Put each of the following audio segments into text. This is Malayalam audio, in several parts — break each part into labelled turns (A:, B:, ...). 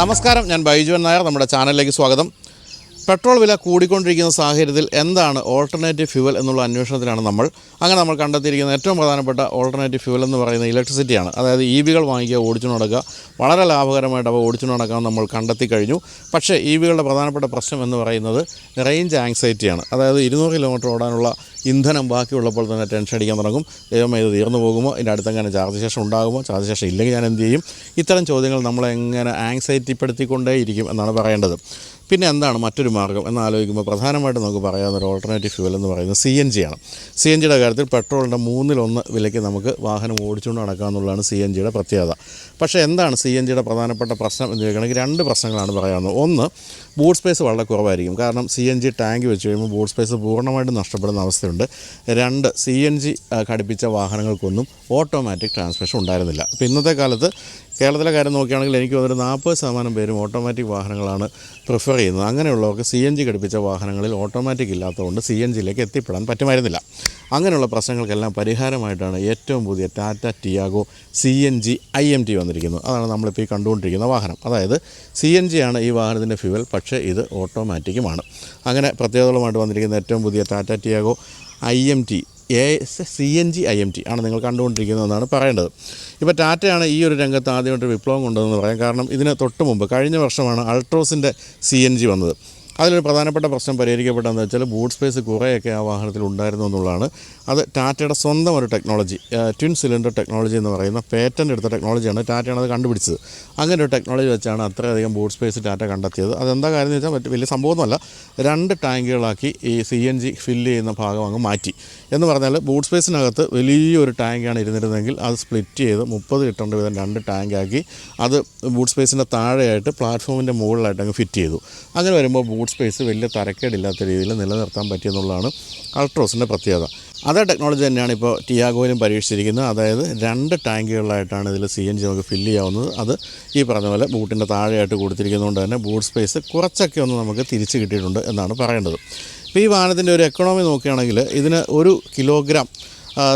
A: നമസ്കാരം ഞാൻ ബൈജുവൻ നായർ നമ്മുടെ ചാനലിലേക്ക് സ്വാഗതം. പെട്രോൾ വില കൂടിക്കൊണ്ടിരിക്കുന്ന സാഹചര്യത്തിൽ എന്താണ് ഓൾട്ടർനേറ്റീവ് ഫ്യൂവൽ എന്നുള്ള അന്വേഷണത്തിലാണ് നമ്മൾ. അങ്ങനെ നമ്മൾ കണ്ടെത്തിയിരിക്കുന്ന ഏറ്റവും പ്രധാനപ്പെട്ട ഓൾട്ടർനേറ്റീവ് ഫ്യൂവൽ എന്ന് പറയുന്നത് ഇലക്ട്രിസിറ്റിയാണ് അതായത് ഇ വികൾ വാങ്ങിക്കുക ഓടിച്ചു നടക്കുക. വളരെ ലാഭകരമായിട്ട് അവ ഓടിച്ചു നടക്കാൻ നമ്മൾ കണ്ടെത്തി കഴിഞ്ഞു. പക്ഷേ ഇ വികളുടെ പ്രധാനപ്പെട്ട പ്രശ്നം എന്ന് പറയുന്നത് റേഞ്ച് ആങ്സൈറ്റിയാണ് അതായത് ഇരുന്നൂറ് കിലോമീറ്റർ ഓടാനുള്ള ഇന്ധനം ബാക്കിയുള്ളപ്പോൾ തന്നെ ടെൻഷൻ അടിക്കാൻ തുടങ്ങും. ദൈവമേ ഇത് തീർന്നു പോകുമോ? ഇതിന്റെ അടുത്തെങ്ങനെ ചാർജ് ശേഷം ഉണ്ടാകുമോ? ചാർജ് ശേഷം ഇല്ലെങ്കിൽ ഞാൻ എന്ത് ചെയ്യും? ഇത്തരം ചോദ്യങ്ങൾ നമ്മളെങ്ങനെ ആങ്സൈറ്റിപ്പെടുത്തിക്കൊണ്ടേയിരിക്കും എന്നാണ് പറയേണ്ടത്. പിന്നെ എന്താണ് മറ്റൊരു മാർഗം എന്നാലോചിക്കുമ്പോൾ പ്രധാനമായിട്ടും നമുക്ക് പറയാവുന്ന ഒരു ഓൾട്ടർനേറ്റീവ് ഫ്യൂവൽ എന്ന് പറയുന്നത് സി എൻ ജി ആണ്. സി എൻ ജിയുടെ കാര്യത്തിൽ പെട്രോളിന്റെ മൂന്നിലൊന്ന് വിലയ്ക്ക് നമുക്ക് വാഹനം ഓടിച്ചുകൊണ്ട് നടക്കാമെന്നുള്ളതാണ് സി എൻ ജിയുടെ പ്രത്യേകത. പക്ഷേ എന്താണ് സി എൻ ജിയുടെ പ്രധാനപ്പെട്ട പ്രശ്നം എന്ന് ചോദിക്കുകയാണെങ്കിൽ രണ്ട് പ്രശ്നങ്ങളാണ് പറയാവുന്നത്. ഒന്ന് ബൂട്ട് സ്പേസ് വളരെ കുറവായിരിക്കും. കാരണം സി എൻ ജി ടാങ്ക് വെച്ച് കഴിയുമ്പോൾ ബൂട്ട് സ്പേസ് പൂർണമായിട്ടും നഷ്ടപ്പെടുന്ന അവസ്ഥയുണ്ട്. രണ്ട് സി എൻ ജി ഘടിപ്പിച്ച വാഹനങ്ങൾക്കൊന്നും ഓട്ടോമാറ്റിക് ട്രാൻസ്മിഷൻ ഉണ്ടായിരുന്നില്ല. അപ്പോൾ ഇന്നത്തെ കാലത്ത് കേരളത്തിലെ കാര്യം നോക്കുകയാണെങ്കിൽ എനിക്ക് തോന്നുന്നു നാൽപ്പത് ശതമാനം പേരും ഓട്ടോമാറ്റിക് വാഹനങ്ങളാണ് പ്രിഫർ ചെയ്യുന്നത്. അങ്ങനെയുള്ളവർക്ക് സി എൻ ജി ഘടിപ്പിച്ച വാഹനങ്ങളിൽ ഓട്ടോമാറ്റിക് ഇല്ലാത്തതുകൊണ്ട് സി എൻ ജിയിലേക്ക് എത്തിപ്പെടാൻ പറ്റുമായിരുന്നില്ല. അങ്ങനെയുള്ള പ്രശ്നങ്ങൾക്കെല്ലാം പരിഹാരമായിട്ടാണ് ഏറ്റവും പുതിയ Tata Tiago C N G I M T വന്നിരിക്കുന്നത്. അതാണ് നമ്മളിപ്പോൾ ഈ കണ്ടുകൊണ്ടിരിക്കുന്ന വാഹനം. അതായത് സി എൻ ജി ആണ് ഈ വാഹനത്തിന്റെ ഫ്യുവൽ പക്ഷേ ഇത് ഓട്ടോമാറ്റിക്കുമാണ്. അങ്ങനെ പ്രത്യേകതകളുമായിട്ട് വന്നിരിക്കുന്ന ഏറ്റവും പുതിയ Tata Tiago I M T A C N G I M T ആണ് നിങ്ങൾ കണ്ടുകൊണ്ടിരിക്കുന്നതെന്നാണ് പറയേണ്ടത്. ഇപ്പോൾ ടാറ്റയാണ് ഈ ഒരു രംഗത്ത് ആദ്യമായിട്ട് വിപ്ലവം കൊണ്ടതെന്ന് പറയാം. കാരണം ഇതിന് തൊട്ട് മുമ്പ് കഴിഞ്ഞ വർഷമാണ് അൾട്രോസിന്റെ സി എൻ ജി വന്നത്. അതിലൊരു പ്രധാനപ്പെട്ട പ്രശ്നം പരിഹരിക്കപ്പെട്ടതെന്ന് വെച്ചാൽ ബൂട്ട് സ്പേസ് കുറേയൊക്കെ ആ വാഹനത്തിൽ ഉണ്ടായിരുന്നു എന്നുള്ളതാണ്. അത് ടാറ്റയുടെ സ്വന്തം ഒരു ടെക്നോളജി ട്വിൻ സിലിണ്ടർ ടെക്നോളജി എന്ന് പറയുന്ന പേറ്റന്റ് എടുത്ത ടെക്നോളജിയാണ് ടാറ്റയാണ് അത് കണ്ടുപിടിച്ചത്. അങ്ങനെ ഒരു ടെക്നോളജി വെച്ചാണ് അത്രയധികം ബൂട്ട് സ്പേസ് ടാറ്റ കണ്ടെത്തിയത്. അതെന്താ കാര്യം എന്ന് വെച്ചാൽ വലിയ സംഭവമൊന്നുമല്ല രണ്ട് ടാങ്കുകളാക്കി ഈ സി എൻ ജി ഫില്ല് ചെയ്യുന്ന ഭാഗം അങ്ങ് മാറ്റി. എന്ന് പറഞ്ഞാൽ ബൂട്ട് സ്പേസിനകത്ത് വലിയൊരു ടാങ്കാണ് ഇരുന്നിരുന്നതെങ്കിൽ അത് സ്പ്ലിറ്റ് ചെയ്ത് മുപ്പത് ലിറ്ററിന്റെ വീതം രണ്ട് ടാങ്കാക്കി അത് ബൂട്ട് സ്പേസിന്റെ താഴെയായിട്ട് പ്ലാറ്റ്ഫോമിന്റെ മുകളിലായിട്ട് അങ്ങ് ഫിറ്റ് ചെയ്തു. അങ്ങനെ വരുമ്പോൾ ബൂട്ട് സ്പേസ് വലിയ തരക്കേടില്ലാത്ത രീതിയിൽ നിലനിർത്താൻ പറ്റിയെന്നുള്ളതാണ് അൾട്രോസിന്റെ പ്രത്യേകത. അതേ ടെക്നോളജി തന്നെയാണ് ഇപ്പോൾ ടിയാഗോയിലും പരീക്ഷിച്ചിരിക്കുന്നത്. അതായത് രണ്ട് ടാങ്കുകളിലായിട്ടാണ് ഇതിൽ സി എൻ ജി നമുക്ക് ഫില്ല് ചെയ്യാവുന്നത്. അത് ഈ പറഞ്ഞ പോലെ ബൂട്ടിന്റെ താഴെയായിട്ട് കൊടുത്തിരിക്കുന്നതുകൊണ്ട് തന്നെ ബൂട്ട് സ്പേസ് കുറച്ചൊക്കെ ഒന്ന് നമുക്ക് തിരിച്ച് കിട്ടിയിട്ടുണ്ട് എന്നാണ് പറയേണ്ടത്. ഇപ്പോൾ ഈ വാഹനത്തിന്റെ ഒരു എക്കണോമി നോക്കുകയാണെങ്കിൽ ഇതിന് ഒരു കിലോഗ്രാം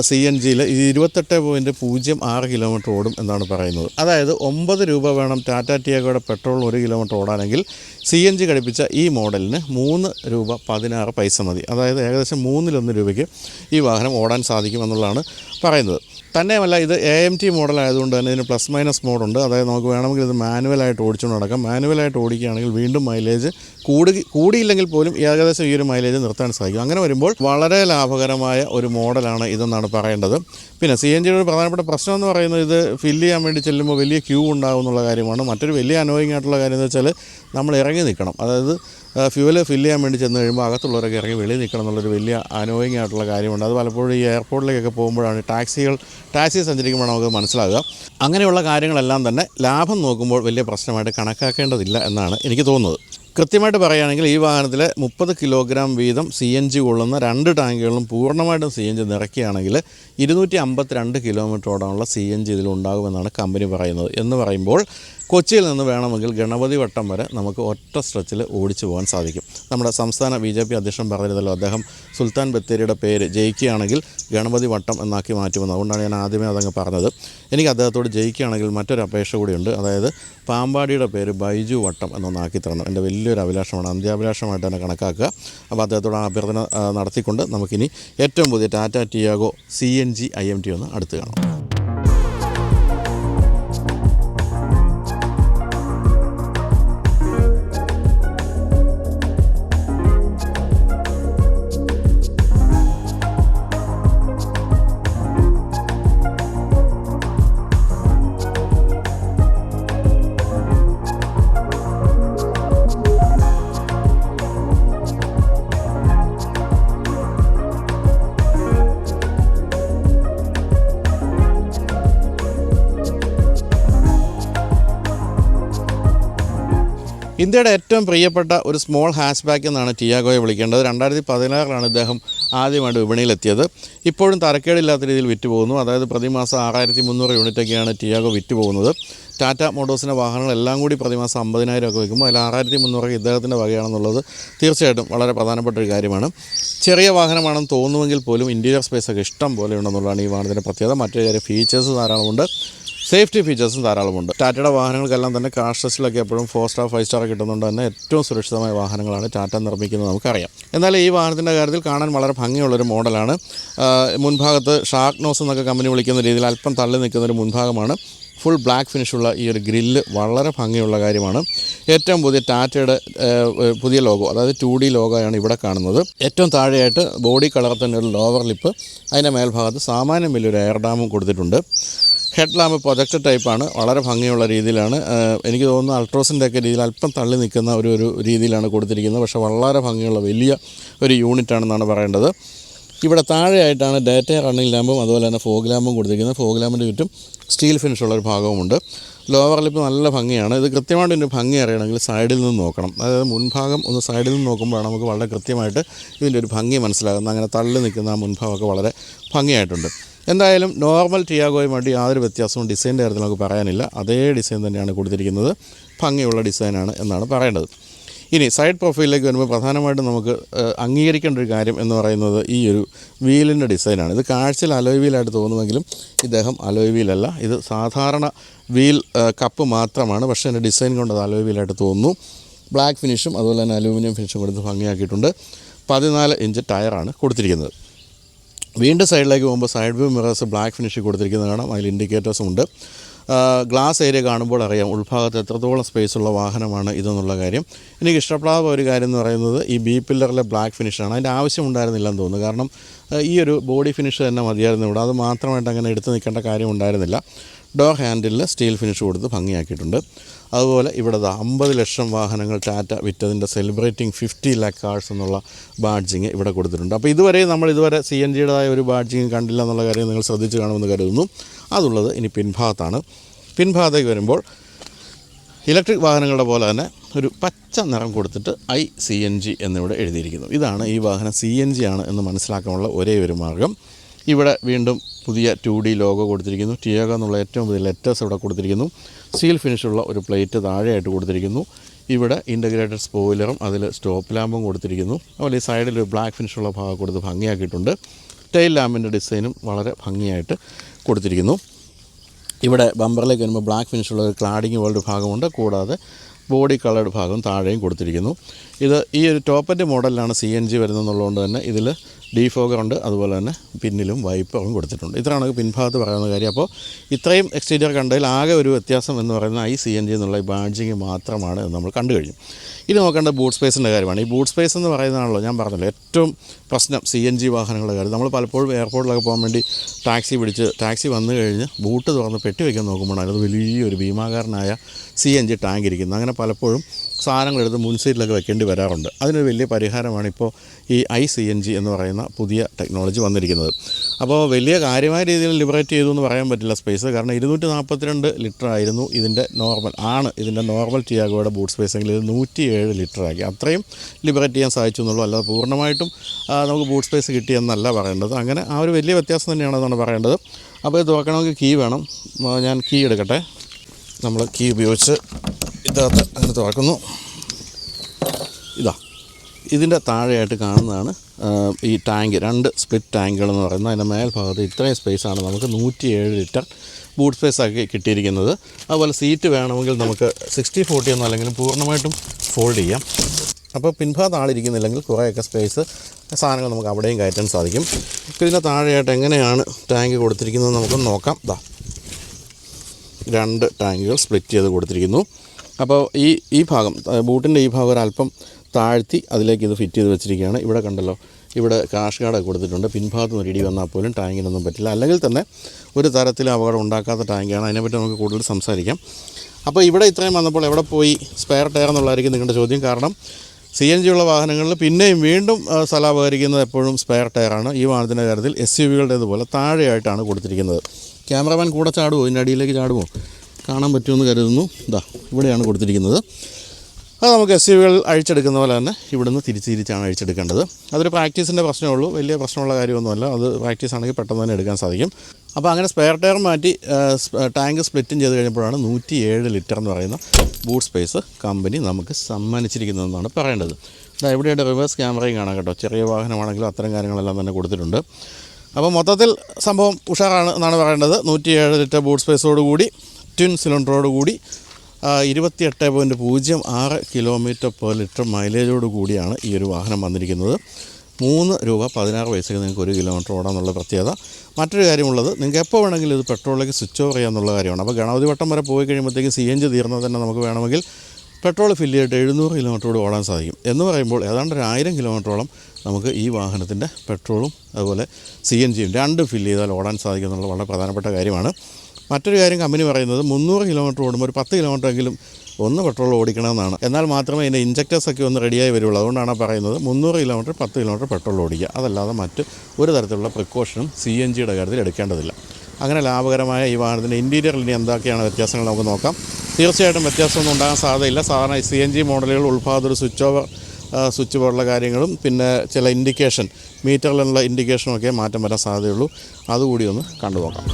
A: സി എൻ ജിയിൽ ഇരുപത്തെട്ട് പോയിന്റ് പൂജ്യം ആറ് കിലോമീറ്റർ ഓടും എന്നാണ് പറയുന്നത്. അതായത് ഒമ്പത് രൂപ വേണം ടാറ്റ ടിയാഗോയുടെ പെട്രോൾ ഒരു കിലോമീറ്റർ ഓടാനെങ്കിൽ സി എൻ ജി ഘടിപ്പിച്ച ഈ മോഡലിന് മൂന്ന് രൂപ പതിനാറ് പൈസ മതി. അതായത് ഏകദേശം മൂന്നിലൊന്ന് രൂപയ്ക്ക് ഈ വാഹനം ഓടാൻ സാധിക്കുമെന്നുള്ളതാണ് പറയുന്നത്. തന്നെയുമല്ല ഇത് എ എം ടി മോഡൽ ആയതുകൊണ്ട് തന്നെ ഇതിന് പ്ലസ് മൈനസ് മോഡുണ്ട് അതായത് നമുക്ക് വേണമെങ്കിൽ ഇത് മാനുവലായിട്ട് ഓടിച്ചുകൊണ്ട് നടക്കാം. മാനുവലായിട്ട് ഓടിക്കുകയാണെങ്കിൽ വീണ്ടും മൈലേജ് കൂടി കൂടിയില്ലെങ്കിൽ പോലും ഏകദേശം ഈ ഒരു മൈലേജ് നിർത്താൻ സാധിക്കും. അങ്ങനെ വരുമ്പോൾ വളരെ ലാഭകരമായ ഒരു മോഡലാണ് ഇതെന്നാണ് പറയേണ്ടത്. പിന്നെ സി എൻ ജിയുടെ ഒരു പ്രധാനപ്പെട്ട പ്രശ്നം എന്ന് പറയുന്നത് ഇത് ഫില്ല് ചെയ്യാൻ വേണ്ടി ചെല്ലുമ്പോൾ വലിയ ക്യൂ ഉണ്ടാകും എന്നുള്ള കാര്യമാണ്. മറ്റൊരു വലിയ അനോയിങ് ആയിട്ടുള്ള കാര്യം എന്ന് വെച്ചാൽ നമ്മൾ ഇറങ്ങി നിൽക്കണം. അതായത് ഫ്യൂവൽ ഫില്ല് ചെയ്യാൻ വേണ്ടി ചെന്ന് കഴിയുമ്പോൾ അകത്തുള്ളവരൊക്കെ ഇറങ്ങി വെളിയിൽ നിൽക്കണം എന്നുള്ളൊരു വലിയ അനോയിങ് ആയിട്ടുള്ള കാര്യമുണ്ട്. അത് പലപ്പോഴും ഈ എയർപോർട്ടിലേക്കൊക്കെ പോകുമ്പോഴാണ് ടാക്സികൾ ടാക്സി സഞ്ചരിക്കുമ്പോൾ നമുക്ക് മനസ്സിലാകുക അങ്ങനെയുള്ള കാര്യങ്ങളെല്ലാം തന്നെ ലാഭം നോക്കുമ്പോൾ വലിയ പ്രശ്നമായിട്ട് കണക്കാക്കേണ്ടതില്ല എന്നാണ് എനിക്ക് തോന്നുന്നത്. കൃത്യമായിട്ട് പറയുകയാണെങ്കിൽ ഈ വാഹനത്തിൽ മുപ്പത് കിലോഗ്രാം വീതം സി എൻ ജി കൊള്ളുന്ന രണ്ട് ടാങ്കുകളും പൂർണമായിട്ടും സി എൻ ജി നിറയ്ക്കുകയാണെങ്കിൽ ഇരുന്നൂറ്റി അമ്പത്തിരണ്ട് കിലോമീറ്റർ ഓടാനുള്ള സി എൻ ജി ഇതിലുണ്ടാകുമെന്നാണ് കമ്പനി പറയുന്നത്. എന്ന് പറയുമ്പോൾ കൊച്ചിയിൽ നിന്ന് വേണമെങ്കിൽ ഗണപതി വട്ടം വരെ നമുക്ക് ഒറ്റ സ്ട്രെച്ചിൽ ഓടിച്ചു പോകാൻ സാധിക്കും. നമ്മുടെ സംസ്ഥാന ബി ജെ പി അധ്യക്ഷൻ പറഞ്ഞിരുന്നല്ലോ അദ്ദേഹം സുൽത്താൻ ബത്തേരിയുടെ പേര് ജയിക്കുകയാണെങ്കിൽ ഗണപതി വട്ടം എന്നാക്കി മാറ്റുമെന്ന്. അതുകൊണ്ടാണ് ഞാൻ ആദ്യമേ അതങ്ങ് പറഞ്ഞത്. എനിക്ക് അദ്ദേഹത്തോട് ജയിക്കുകയാണെങ്കിൽ മറ്റൊരു അപേക്ഷ കൂടിയുണ്ട്. അതായത് പാമ്പാടിയുടെ പേര് ബൈജു വട്ടം എന്നൊന്നാക്കി തരണം. എന്റെ വലിയൊരു അഭിലാഷമാണ്. അന്ത്യാഭിലാഷമായിട്ട് തന്നെ കണക്കാക്കുക. അപ്പോൾ അദ്ദേഹത്തോട് അഭ്യർത്ഥന നടത്തിക്കൊണ്ട് നമുക്കിനി ഏറ്റവും പുതിയ Tata Tiago C N G I M T ഒന്ന് അടുത്ത് കാണാം. ഇന്ത്യയുടെ ഏറ്റവും പ്രിയപ്പെട്ട ഒരു സ്മോൾ ഹാച്ച് ബാക്ക് എന്നാണ് ടിയാഗോയെ വിളിക്കേണ്ടത്. രണ്ടായിരത്തി പതിനാറിലാണ് ഇദ്ദേഹം ആദ്യമായിട്ട് വിപണിയിലെത്തിയത്. ഇപ്പോഴും തരക്കേടില്ലാത്ത രീതിയിൽ വിറ്റ് പോകുന്നു അതായത് പ്രതിമാസം ആറായിരത്തി മുന്നൂറ് യൂണിറ്റൊക്കെയാണ് ടിയാഗോ വിറ്റ് പോകുന്നത് ടാറ്റ മോട്ടോഴ്സിന്റെ വാഹനങ്ങളെല്ലാം കൂടി പ്രതിമാസം അമ്പതിനായിരം ഒക്കെ വയ്ക്കുമ്പോൾ അതിൽ ആറായിരത്തി മുന്നൂറൊക്കെ ഇദ്ദേഹത്തിന്റെ വകയാണെന്നുള്ളത് തീർച്ചയായിട്ടും വളരെ പ്രധാനപ്പെട്ട ഒരു കാര്യമാണ്. ചെറിയ വാഹനമാണെന്ന് തോന്നുമെങ്കിൽ പോലും ഇന്റീരിയർ സ്പേസ് ഒക്കെ ഇഷ്ടം പോലെ ഉണ്ടെന്നുള്ളതാണ് ഈ വാഹനത്തിന്റെ പ്രത്യേകത. മറ്റു കാര്യം ഫീച്ചേഴ്സ് ധാരാളമുണ്ട്. സേഫ്റ്റി ഫീച്ചേഴ്സും ധാരാളമുണ്ട് ടാറ്റയുടെ വാഹനങ്ങൾക്കെല്ലാം തന്നെ കാഷ് ടെസ്റ്റിലൊക്കെ എപ്പോഴും ഫോർ സ്റ്റാർ ഫൈവ് സ്റ്റാർ കിട്ടുന്നുണ്ട് തന്നെ ഏറ്റവും സുരക്ഷിതമായ വാഹനങ്ങളാണ് ടാറ്റ നിർമ്മിക്കുന്നത് നമുക്കറിയാം. എന്നാൽ ഈ വാഹനത്തിന്റെ കാര്യത്തിൽ കാണാൻ വളരെ ഭംഗിയുള്ളൊരു മോഡലാണ് മുൻഭാഗത്ത് ഷാർക്ക് നോസ് എന്നൊക്കെ കമ്പനി വിളിക്കുന്ന രീതിയിൽ അല്പം തള്ളി നിൽക്കുന്ന ഒരു മുൻഭാഗമാണ്. ഫുൾ ബ്ലാക്ക് ഫിനിഷുള്ള ഈ ഒരു ഗ്രില്ല് വളരെ ഭംഗിയുള്ള കാര്യമാണ്. ഏറ്റവും പുതിയ ടാറ്റയുടെ പുതിയ ലോഗോ അതായത് ടു ഡി ലോഗോയാണ് ഇവിടെ കാണുന്നത്. ഏറ്റവും താഴെയായിട്ട് ബോഡി കളർ തന്നെ ഒരു ലോവർ ലിപ്പ് അതിന്റെ മേൽഭാഗത്ത് സാമാന്യം വലിയൊരു എയർ ഡാമും കൊടുത്തിട്ടുണ്ട്. ഹെഡ് ലാമ്പ് പ്രൊജക്ട് ടൈപ്പാണ് വളരെ ഭംഗിയുള്ള രീതിയിലാണ്. എനിക്ക് തോന്നുന്നു അൾട്രോസിന്റെ ഒക്കെ രീതിയിൽ അല്പം തള്ളി നിൽക്കുന്ന ഒരു ഒരു രീതിയിലാണ് കൊടുത്തിരിക്കുന്നത്. പക്ഷേ വളരെ ഭംഗിയുള്ള വലിയ ഒരു യൂണിറ്റാണെന്നാണ് പറയേണ്ടത്. ഇവിടെ താഴെയായിട്ടാണ് ഡേറ്റ റണ്ണിംഗ് ലാമ്പും അതുപോലെ തന്നെ ഫോഗ് ലാമ്പും കൊടുത്തിരിക്കുന്നത്. ഫോഗ് ലാമ്പിന്റെ ചുറ്റും സ്റ്റീൽ ഫിനിഷുള്ളൊരു ഭാഗവുമുണ്ട്. ലോവർ ലിപ്പ് നല്ല ഭംഗിയാണ്. ഇത് കൃത്യമായിട്ട് ഇതിന്റെ ഭംഗി അറിയണമെങ്കിൽ സൈഡിൽ നിന്ന് നോക്കണം. അതായത് മുൻഭാഗം ഒന്ന് സൈഡിൽ നിന്ന് നോക്കുമ്പോഴാണ് നമുക്ക് വളരെ കൃത്യമായിട്ട് ഇതിന്റെ ഒരു ഭംഗി മനസ്സിലാകുന്നത്. അങ്ങനെ തള്ളി നിൽക്കുന്ന ആ മുൻഭാഗമൊക്കെ വളരെ ഭംഗിയായിട്ടുണ്ട്. എന്തായാലും നോർമൽ ടിയാഗോയുമായിട്ട് യാതൊരു വ്യത്യാസവും ഡിസൈന്റെ കാര്യത്തിൽ നമുക്ക് പറയാനില്ല. അതേ ഡിസൈൻ തന്നെയാണ് കൊടുത്തിരിക്കുന്നത്. ഭംഗിയുള്ള ഡിസൈനാണ് എന്നാണ് പറയേണ്ടത്. ഇനി സൈഡ് പ്രൊഫൈലിലേക്ക് വരുമ്പോൾ പ്രധാനമായിട്ടും നമുക്ക് അംഗീകരിക്കേണ്ട ഒരു കാര്യം എന്ന് പറയുന്നത് ഈ ഒരു വീലിന്റെ ഡിസൈനാണ് ഇത് കാഴ്ചയിൽ അലോയ് വീലായിട്ട് തോന്നുമെങ്കിലും ഇദ്ദേഹം അലോയ് വീലല്ല ഇത് സാധാരണ വീൽ കപ്പ് മാത്രമാണ്. പക്ഷേ എന്റെ ഡിസൈൻ കൊണ്ട് അത് അലോയ് വീലായിട്ട് തോന്നുന്നു. ബ്ലാക്ക് ഫിനിഷും അതുപോലെ തന്നെ അലൂമിനിയം ഫിനിഷും കൊടുത്ത് ഭംഗിയാക്കിയിട്ടുണ്ട്. പതിനാല് ഇഞ്ച് ടയറാണ് കൊടുത്തിരിക്കുന്നത്. വീണ്ടും സൈഡിലേക്ക് പോകുമ്പോൾ side view mirrors black finish കൊടുത്തിരിക്കുന്നത് കാണാം. അതിൽ ഇൻഡിക്കേറ്റേഴ്സും ഉണ്ട്. ഗ്ലാസ് ഏരിയ കാണുമ്പോൾ അറിയാം ഉൾഭാഗത്ത് എത്രത്തോളം സ്പേസ് ഉള്ള വാഹനമാണ് ഇതെന്നുള്ള കാര്യം. എനിക്ക് ഇഷ്ടപ്പെടാത്ത ഒരു കാര്യം എന്ന് പറയുന്നത് ഈ ബി പില്ലറിലെ ബ്ലാക്ക് ഫിനിഷാണ് അതിന്റെ ആവശ്യം ഉണ്ടായിരുന്നില്ലെന്ന് തോന്നുന്നു. കാരണം ഈ ഒരു ബോഡി ഫിനിഷ് തന്നെ മതിയായിരുന്നു ഇവിടെ. അത് മാത്രമായിട്ട് അങ്ങനെ എടുത്തു നിൽക്കേണ്ട കാര്യം ഉണ്ടായിരുന്നില്ല. ഡോർ ഹാൻഡിലിൽ സ്റ്റീൽ ഫിനിഷ് കൊടുത്ത് ഭംഗിയാക്കിയിട്ടുണ്ട്. അതുപോലെ ഇവിടെ അമ്പത് ലക്ഷം വാഹനങ്ങൾ ടാറ്റ വിറ്റതിന്റെ സെലിബ്രേറ്റിംഗ് ഫിഫ്റ്റി ലാക്ക് കാർസ് എന്നുള്ള ബാഡ്ജിങ് ഇവിടെ കൊടുത്തിട്ടുണ്ട്. അപ്പോൾ ഇതുവരെ നമ്മൾ ഇതുവരെ സി എൻ ജിയുടേതായ ഒരു ബാഡ്ജിങ് കണ്ടില്ല എന്നുള്ള കാര്യം നിങ്ങൾ ശ്രദ്ധിച്ച് കാണുമെന്ന് കരുതുന്നു. അതുള്ളത് ഇനി പിൻഭാഗത്താണ്. പിൻഭാഗത്തേക്ക് വരുമ്പോൾ ഇലക്ട്രിക് വാഹനങ്ങളുടെ പോലെ തന്നെ ഒരു പച്ച നിറം കൊടുത്തിട്ട് ഐ സി എൻ ജി എന്നിവിടെ എഴുതിയിരിക്കുന്നു. ഇതാണ് ഈ വാഹനം സി എൻ ജി ആണ് എന്ന് മനസ്സിലാക്കാനുള്ള ഒരേ ഒരു മാർഗം. ഇവിടെ വീണ്ടും പുതിയ ടു ഡി ലോഗോ കൊടുത്തിരിക്കുന്നു. ടിയോഗ എന്നുള്ള ഏറ്റവും പുതിയ ലെറ്റേഴ്സ് ഇവിടെ കൊടുത്തിരിക്കുന്നു. സ്റ്റീൽ ഫിനിഷുള്ള ഒരു പ്ലേറ്റ് താഴെയായിട്ട് കൊടുത്തിരിക്കുന്നു. ഇവിടെ ഇന്റഗ്രേറ്റഡ് സ്പോയിലറും അതിൽ സ്റ്റോപ്പ് ലാമ്പും കൊടുത്തിരിക്കുന്നു. അതുപോലെ ഈ സൈഡിൽ ഒരു ബ്ലാക്ക് ഫിനിഷുള്ള ഭാഗം കൊടുത്ത് ഭംഗിയാക്കിയിട്ടുണ്ട്. ടെയിൽ ലാമ്പിന്റെ ഡിസൈനും വളരെ ഭംഗിയായിട്ട് കൊടുത്തിരിക്കുന്നു. ഇവിടെ ബമ്പറിലേക്ക് വരുമ്പോൾ ബ്ലാക്ക് ഫിനിഷുള്ള ഒരു ക്ലാഡിങ് പോലൊരു ഭാഗമുണ്ട്. കൂടാതെ ബോഡി കളേഡ് ഭാഗം താഴെയും കൊടുത്തിരിക്കുന്നു. ഇത് ഈ ഒരു ടോപ്പന്റെ മോഡലിലാണ് സി എൻ ജി വരുന്നതെന്നുള്ളതുകൊണ്ട് തന്നെ ഇതിൽ ഡീഫോഗർ ഉണ്ട് അതുപോലെ തന്നെ പിന്നിലും വൈപ്പറും കൊടുത്തിട്ടുണ്ട്. ഇത്രയാണ് പിൻഭാഗത്ത് പറയുന്ന കാര്യം. അപ്പോൾ ഇത്രയും എക്സ്റ്റീരിയർ കണ്ടതിൽ ആകെ ഒരു വ്യത്യാസം എന്ന് പറയുന്നത് ഐ സി എൻ ജി എന്നുള്ള ഈ ബാഡ്ജിങ് മാത്രമാണ് നമ്മൾ കണ്ടു കഴിഞ്ഞു. ഇനി നോക്കേണ്ട ബൂട്ട് സ്പേസിന്റെ കാര്യമാണ്. ഈ ബൂട്ട് സ്പേസ് എന്ന് പറയുന്നതാണല്ലോ ഞാൻ പറഞ്ഞല്ലോ ഏറ്റവും പ്രശ്നം സി എൻ ജി വാഹനങ്ങളുടെ കാര്യം. നമ്മൾ പലപ്പോഴും എയർപോർട്ടിലൊക്കെ പോകാൻ വേണ്ടി ടാക്സി പിടിച്ച് ടാക്സി വന്നു കഴിഞ്ഞ് ബൂട്ട് തുറന്ന് പെട്ടി വയ്ക്കാൻ നോക്കുമ്പോഴാണ് അത് വലിയൊരു ഭീമാകാരനായ സി എൻ ജി ടാങ്ക് ഇരിക്കുന്നത്. അങ്ങനെ പലപ്പോഴും സാധനങ്ങളെടുത്ത് മുൻ സീറ്റിലൊക്കെ വെക്കേണ്ടി വരാറുണ്ട്. അതിനൊരു വലിയ പരിഹാരമാണ് ഇപ്പോൾ ഈ ഐ സി എൻ ജി എന്ന് പറയുന്ന പുതിയ ടെക്നോളജി വന്നിരിക്കുന്നത്. അപ്പോൾ വലിയ കാര്യമായ രീതിയിൽ ലിബറേറ്റ് ചെയ്തു എന്ന് പറയാൻ പറ്റില്ല സ്പേസ്. കാരണം ഇരുന്നൂറ്റി നാൽപ്പത്തിരണ്ട് ലിറ്റർ ആയിരുന്നു ഇതിന്റെ നോർമൽ ആണ് ഇതിന്റെ നോർമൽ ടിയാഗോയുടെ ബൂട്ട് സ്പേസ്. എങ്കിൽ ഇത് ലിറ്റർ ആക്കി. അത്രയും ലിബറേറ്റ് ചെയ്യാൻ സാധിച്ചു എന്നുള്ളൂ. അല്ലാതെ പൂർണമായിട്ടും നമുക്ക് ബൂട്ട് സ്പേസ് കിട്ടിയെന്നല്ല പറയേണ്ടത്. അങ്ങനെ ആ ഒരു വലിയ വ്യത്യാസം തന്നെയാണെന്നാണ് പറയേണ്ടത്. അപ്പോൾ ഇത് തുറക്കണമെങ്കിൽ കീ വേണം. ഞാൻ കീ എടുക്കട്ടെ. നമ്മൾ കീ ഉപയോഗിച്ച് ഇതിനകത്ത് അങ്ങനെ തുറക്കുന്നു. ഇതാ. ഇതിന്റെ താഴെയായിട്ട് കാണുന്നതാണ് ഈ ടാങ്ക് രണ്ട് സ്പ്ലിറ്റ് ടാങ്കുകൾ എന്ന് പറയുന്നത്. അതിന്റെ മേൽഭാഗത്ത് ഇത്രയും സ്പേസാണ് നമുക്ക് നൂറ്റിയേഴ് ലിറ്റർ ബൂട്ട് സ്പേസ് ആക്കി കിട്ടിയിരിക്കുന്നത്. അതുപോലെ സീറ്റ് വേണമെങ്കിൽ നമുക്ക് സിക്സ്റ്റി ഫോർട്ടി ഒന്നും അല്ലെങ്കിൽ പൂർണമായിട്ടും ഫോൾഡ് ചെയ്യാം. അപ്പോൾ പിൻഭാഗത്ത് ആളിരിക്കുന്നില്ലെങ്കിൽ കുറേയൊക്കെ സ്പേസ് സാധനങ്ങൾ നമുക്ക് അവിടെയും കയറ്റാൻ സാധിക്കും. ഇതിന്റെ താഴെയായിട്ട് എങ്ങനെയാണ് ടാങ്ക് കൊടുത്തിരിക്കുന്നത് നമുക്ക് നോക്കാം. ദാ. രണ്ട് ടാങ്കുകൾ സ്പ്ലിറ്റ് ചെയ്ത് കൊടുത്തിരിക്കുന്നു. അപ്പോൾ ഈ ഈ ഭാഗം ബൂട്ടിന്റെ ഈ ഭാഗം ഒരല്പം താഴ്ത്തി അതിലേക്ക് ഇത് ഫിറ്റ് ചെയ്ത് വെച്ചിരിക്കുകയാണ്. ഇവിടെ കണ്ടല്ലോ ഇവിടെ കാഷ് കാർഡൊക്കെ കൊടുത്തിട്ടുണ്ട്. പിൻഭാഗത്ത് നിന്ന് ഇടി വന്നാൽ പോലും ടാങ്കിനൊന്നും പറ്റില്ല. അല്ലെങ്കിൽ തന്നെ ഒരു തരത്തിലും അപകടം ഉണ്ടാക്കാത്ത ടാങ്കാണ്. അതിനെപ്പറ്റി നമുക്ക് കൂടുതൽ സംസാരിക്കാം. അപ്പോൾ ഇവിടെ ഇത്രയും വന്നപ്പോൾ എവിടെ പോയി? സ്പെയർ ടയർ എന്നുള്ളതായിരിക്കും നിങ്ങളുടെ ചോദ്യം. കാരണം സി എൻ ജി ഉള്ള വാഹനങ്ങളിൽ പിന്നെയും വീണ്ടും സ്ഥലാപകരിക്കുന്നത് എപ്പോഴും സ്പെയർ ടയറാണ് ഈ വാഹനത്തിന്റെ കാര്യത്തിൽ എസ് യു വികളുടേതുപോലെ താഴെയായിട്ടാണ് കൊടുത്തിരിക്കുന്നത്. ക്യാമറമാൻ കൂടെ ചാടുമോ ഇതിന്റെ അടിയിലേക്ക് ചാടുമോ കാണാൻ പറ്റുമെന്ന് കരുതുന്നു. ഇതാ ഇവിടെയാണ് കൊടുത്തിരിക്കുന്നത്. അത് നമുക്ക് എസ് യുകൾ അഴിച്ചെടുക്കുന്ന പോലെ തന്നെ ഇവിടുന്ന് തിരിച്ച് തിരിച്ചാണ് അഴിച്ചെടുക്കേണ്ടത്. അതൊരു പ്രാക്ടീസിന്റെ പ്രശ്നമേ ഉള്ളൂ. വലിയ പ്രശ്നമുള്ള കാര്യമൊന്നുമല്ല. അത് പ്രാക്ടീസ് ആണെങ്കിൽ പെട്ടെന്ന് തന്നെ എടുക്കാൻ സാധിക്കും. അപ്പോൾ അങ്ങനെ സ്പെയർ ടയർ മാറ്റി ടാങ്ക് സ്പ്ലിറ്റും ചെയ്ത് കഴിഞ്ഞപ്പോഴാണ് നൂറ്റി ഏഴ് ലിറ്റർ എന്ന് പറയുന്ന ബൂട്ട് സ്പേസ് കമ്പനി നമുക്ക് സമ്മാനിച്ചിരിക്കുന്നതെന്നാണ് പറയേണ്ടത്. ഇതാ ഇവിടെയുണ്ട് റിവേഴ്സ് ക്യാമറയും കാണാം കേട്ടോ. ചെറിയ വാഹനമാണെങ്കിലും അത്തരം കാര്യങ്ങളെല്ലാം തന്നെ കൊടുത്തിട്ടുണ്ട്. അപ്പോൾ മൊത്തത്തിൽ സംഭവം ഉഷാറാണ് എന്നാണ് പറയേണ്ടത്. നൂറ്റി ഏഴ് ലിറ്റർ ബൂട്ട് സ്പേസോട് കൂടി ട്വിൻ സിലിണ്ടറോട് കൂടി ഇരുപത്തിയെട്ട് പോയിന്റ് പൂജ്യം ആറ് കിലോമീറ്റർ പെർ ലിറ്റർ മൈലേജോട് കൂടിയാണ് ഈ ഒരു വാഹനം വന്നിരിക്കുന്നത്. മൂന്ന് രൂപ പതിനാറ് പൈസയ്ക്ക് നിങ്ങൾക്ക് ഒരു കിലോമീറ്റർ ഓടാമെന്നുള്ള പ്രത്യേകത. മറ്റൊരു കാര്യമുള്ളത് നിങ്ങൾക്ക് എപ്പോൾ വേണമെങ്കിലും ഇത് പെട്രോളിലേക്ക് സ്വിച്ച് ഓവർ ചെയ്യാമെന്നുള്ള കാര്യമാണ്. അപ്പോൾ ഗണപതി വട്ടം വരെ പോയി കഴിയുമ്പോഴത്തേക്ക് സി എൻ ജി തീർന്നാൽ തന്നെ നമുക്ക് വേണമെങ്കിൽ പെട്രോൾ ഫില്ല് ചെയ്തിട്ട് എഴുന്നൂറ് കിലോമീറ്ററോട് ഓടാൻ സാധിക്കും. എന്ന് പറയുമ്പോൾ ഏതാണ്ട് ഒരു ആയിരം കിലോമീറ്ററോളം നമുക്ക് ഈ വാഹനത്തിന്റെ പെട്രോളും അതുപോലെ സി എൻ ജിയും രണ്ടും ഫില്ല് ചെയ്താൽ ഓടാൻ സാധിക്കും എന്നുള്ളത് വളരെ പ്രധാനപ്പെട്ട കാര്യമാണ്. മറ്റൊരു കാര്യം കമ്പനി പറയുന്നത് മുന്നൂറ് കിലോമീറ്റർ ഓടുമ്പോൾ ഒരു പത്ത് കിലോമീറ്റർ എങ്കിലും ഒന്ന് പെട്രോൾ ഓടിക്കണമെന്നാണ്. എന്നാൽ മാത്രമേ ഇതിന്റെ ഇഞ്ചക്ടേഴ്സൊക്കെ ഒന്ന് റെഡിയായി വരുള്ളൂ. അതുകൊണ്ടാണ് പറയുന്നത് മുന്നൂറ് കിലോമീറ്റർ പത്ത് കിലോമീറ്റർ പെട്രോൾ ഓടിക്കുക. അതല്ലാതെ മറ്റ് ഒരു തരത്തിലുള്ള പ്രിക്കോഷനും സി എൻ ജിയുടെ കാര്യത്തിൽ എടുക്കേണ്ടതില്ല. അങ്ങനെ ലാഭകരമായ ഈ വാഹനത്തിന്റെ ഇന്റീരിയറിൽ ഇനി എന്തൊക്കെയാണ് വ്യത്യാസങ്ങൾ നമുക്ക് നോക്കാം. തീർച്ചയായിട്ടും വ്യത്യാസമൊന്നും ഉണ്ടാകാൻ സാധ്യതയില്ല. സാധാരണ സി എൻ ജി മോഡലുകൾ ഉൾഭാഗത്ത് ഒരു സ്വിച്ച് ഓവർ സ്വിച്ച് പോലുള്ള കാര്യങ്ങളും പിന്നെ ചില ഇൻഡിക്കേഷൻ മീറ്ററിലുള്ള ഇൻഡിക്കേഷനൊക്കെ മാറ്റം വരാൻ സാധ്യതയുള്ളൂ. അതുകൂടി ഒന്ന് കണ്ടു നോക്കാം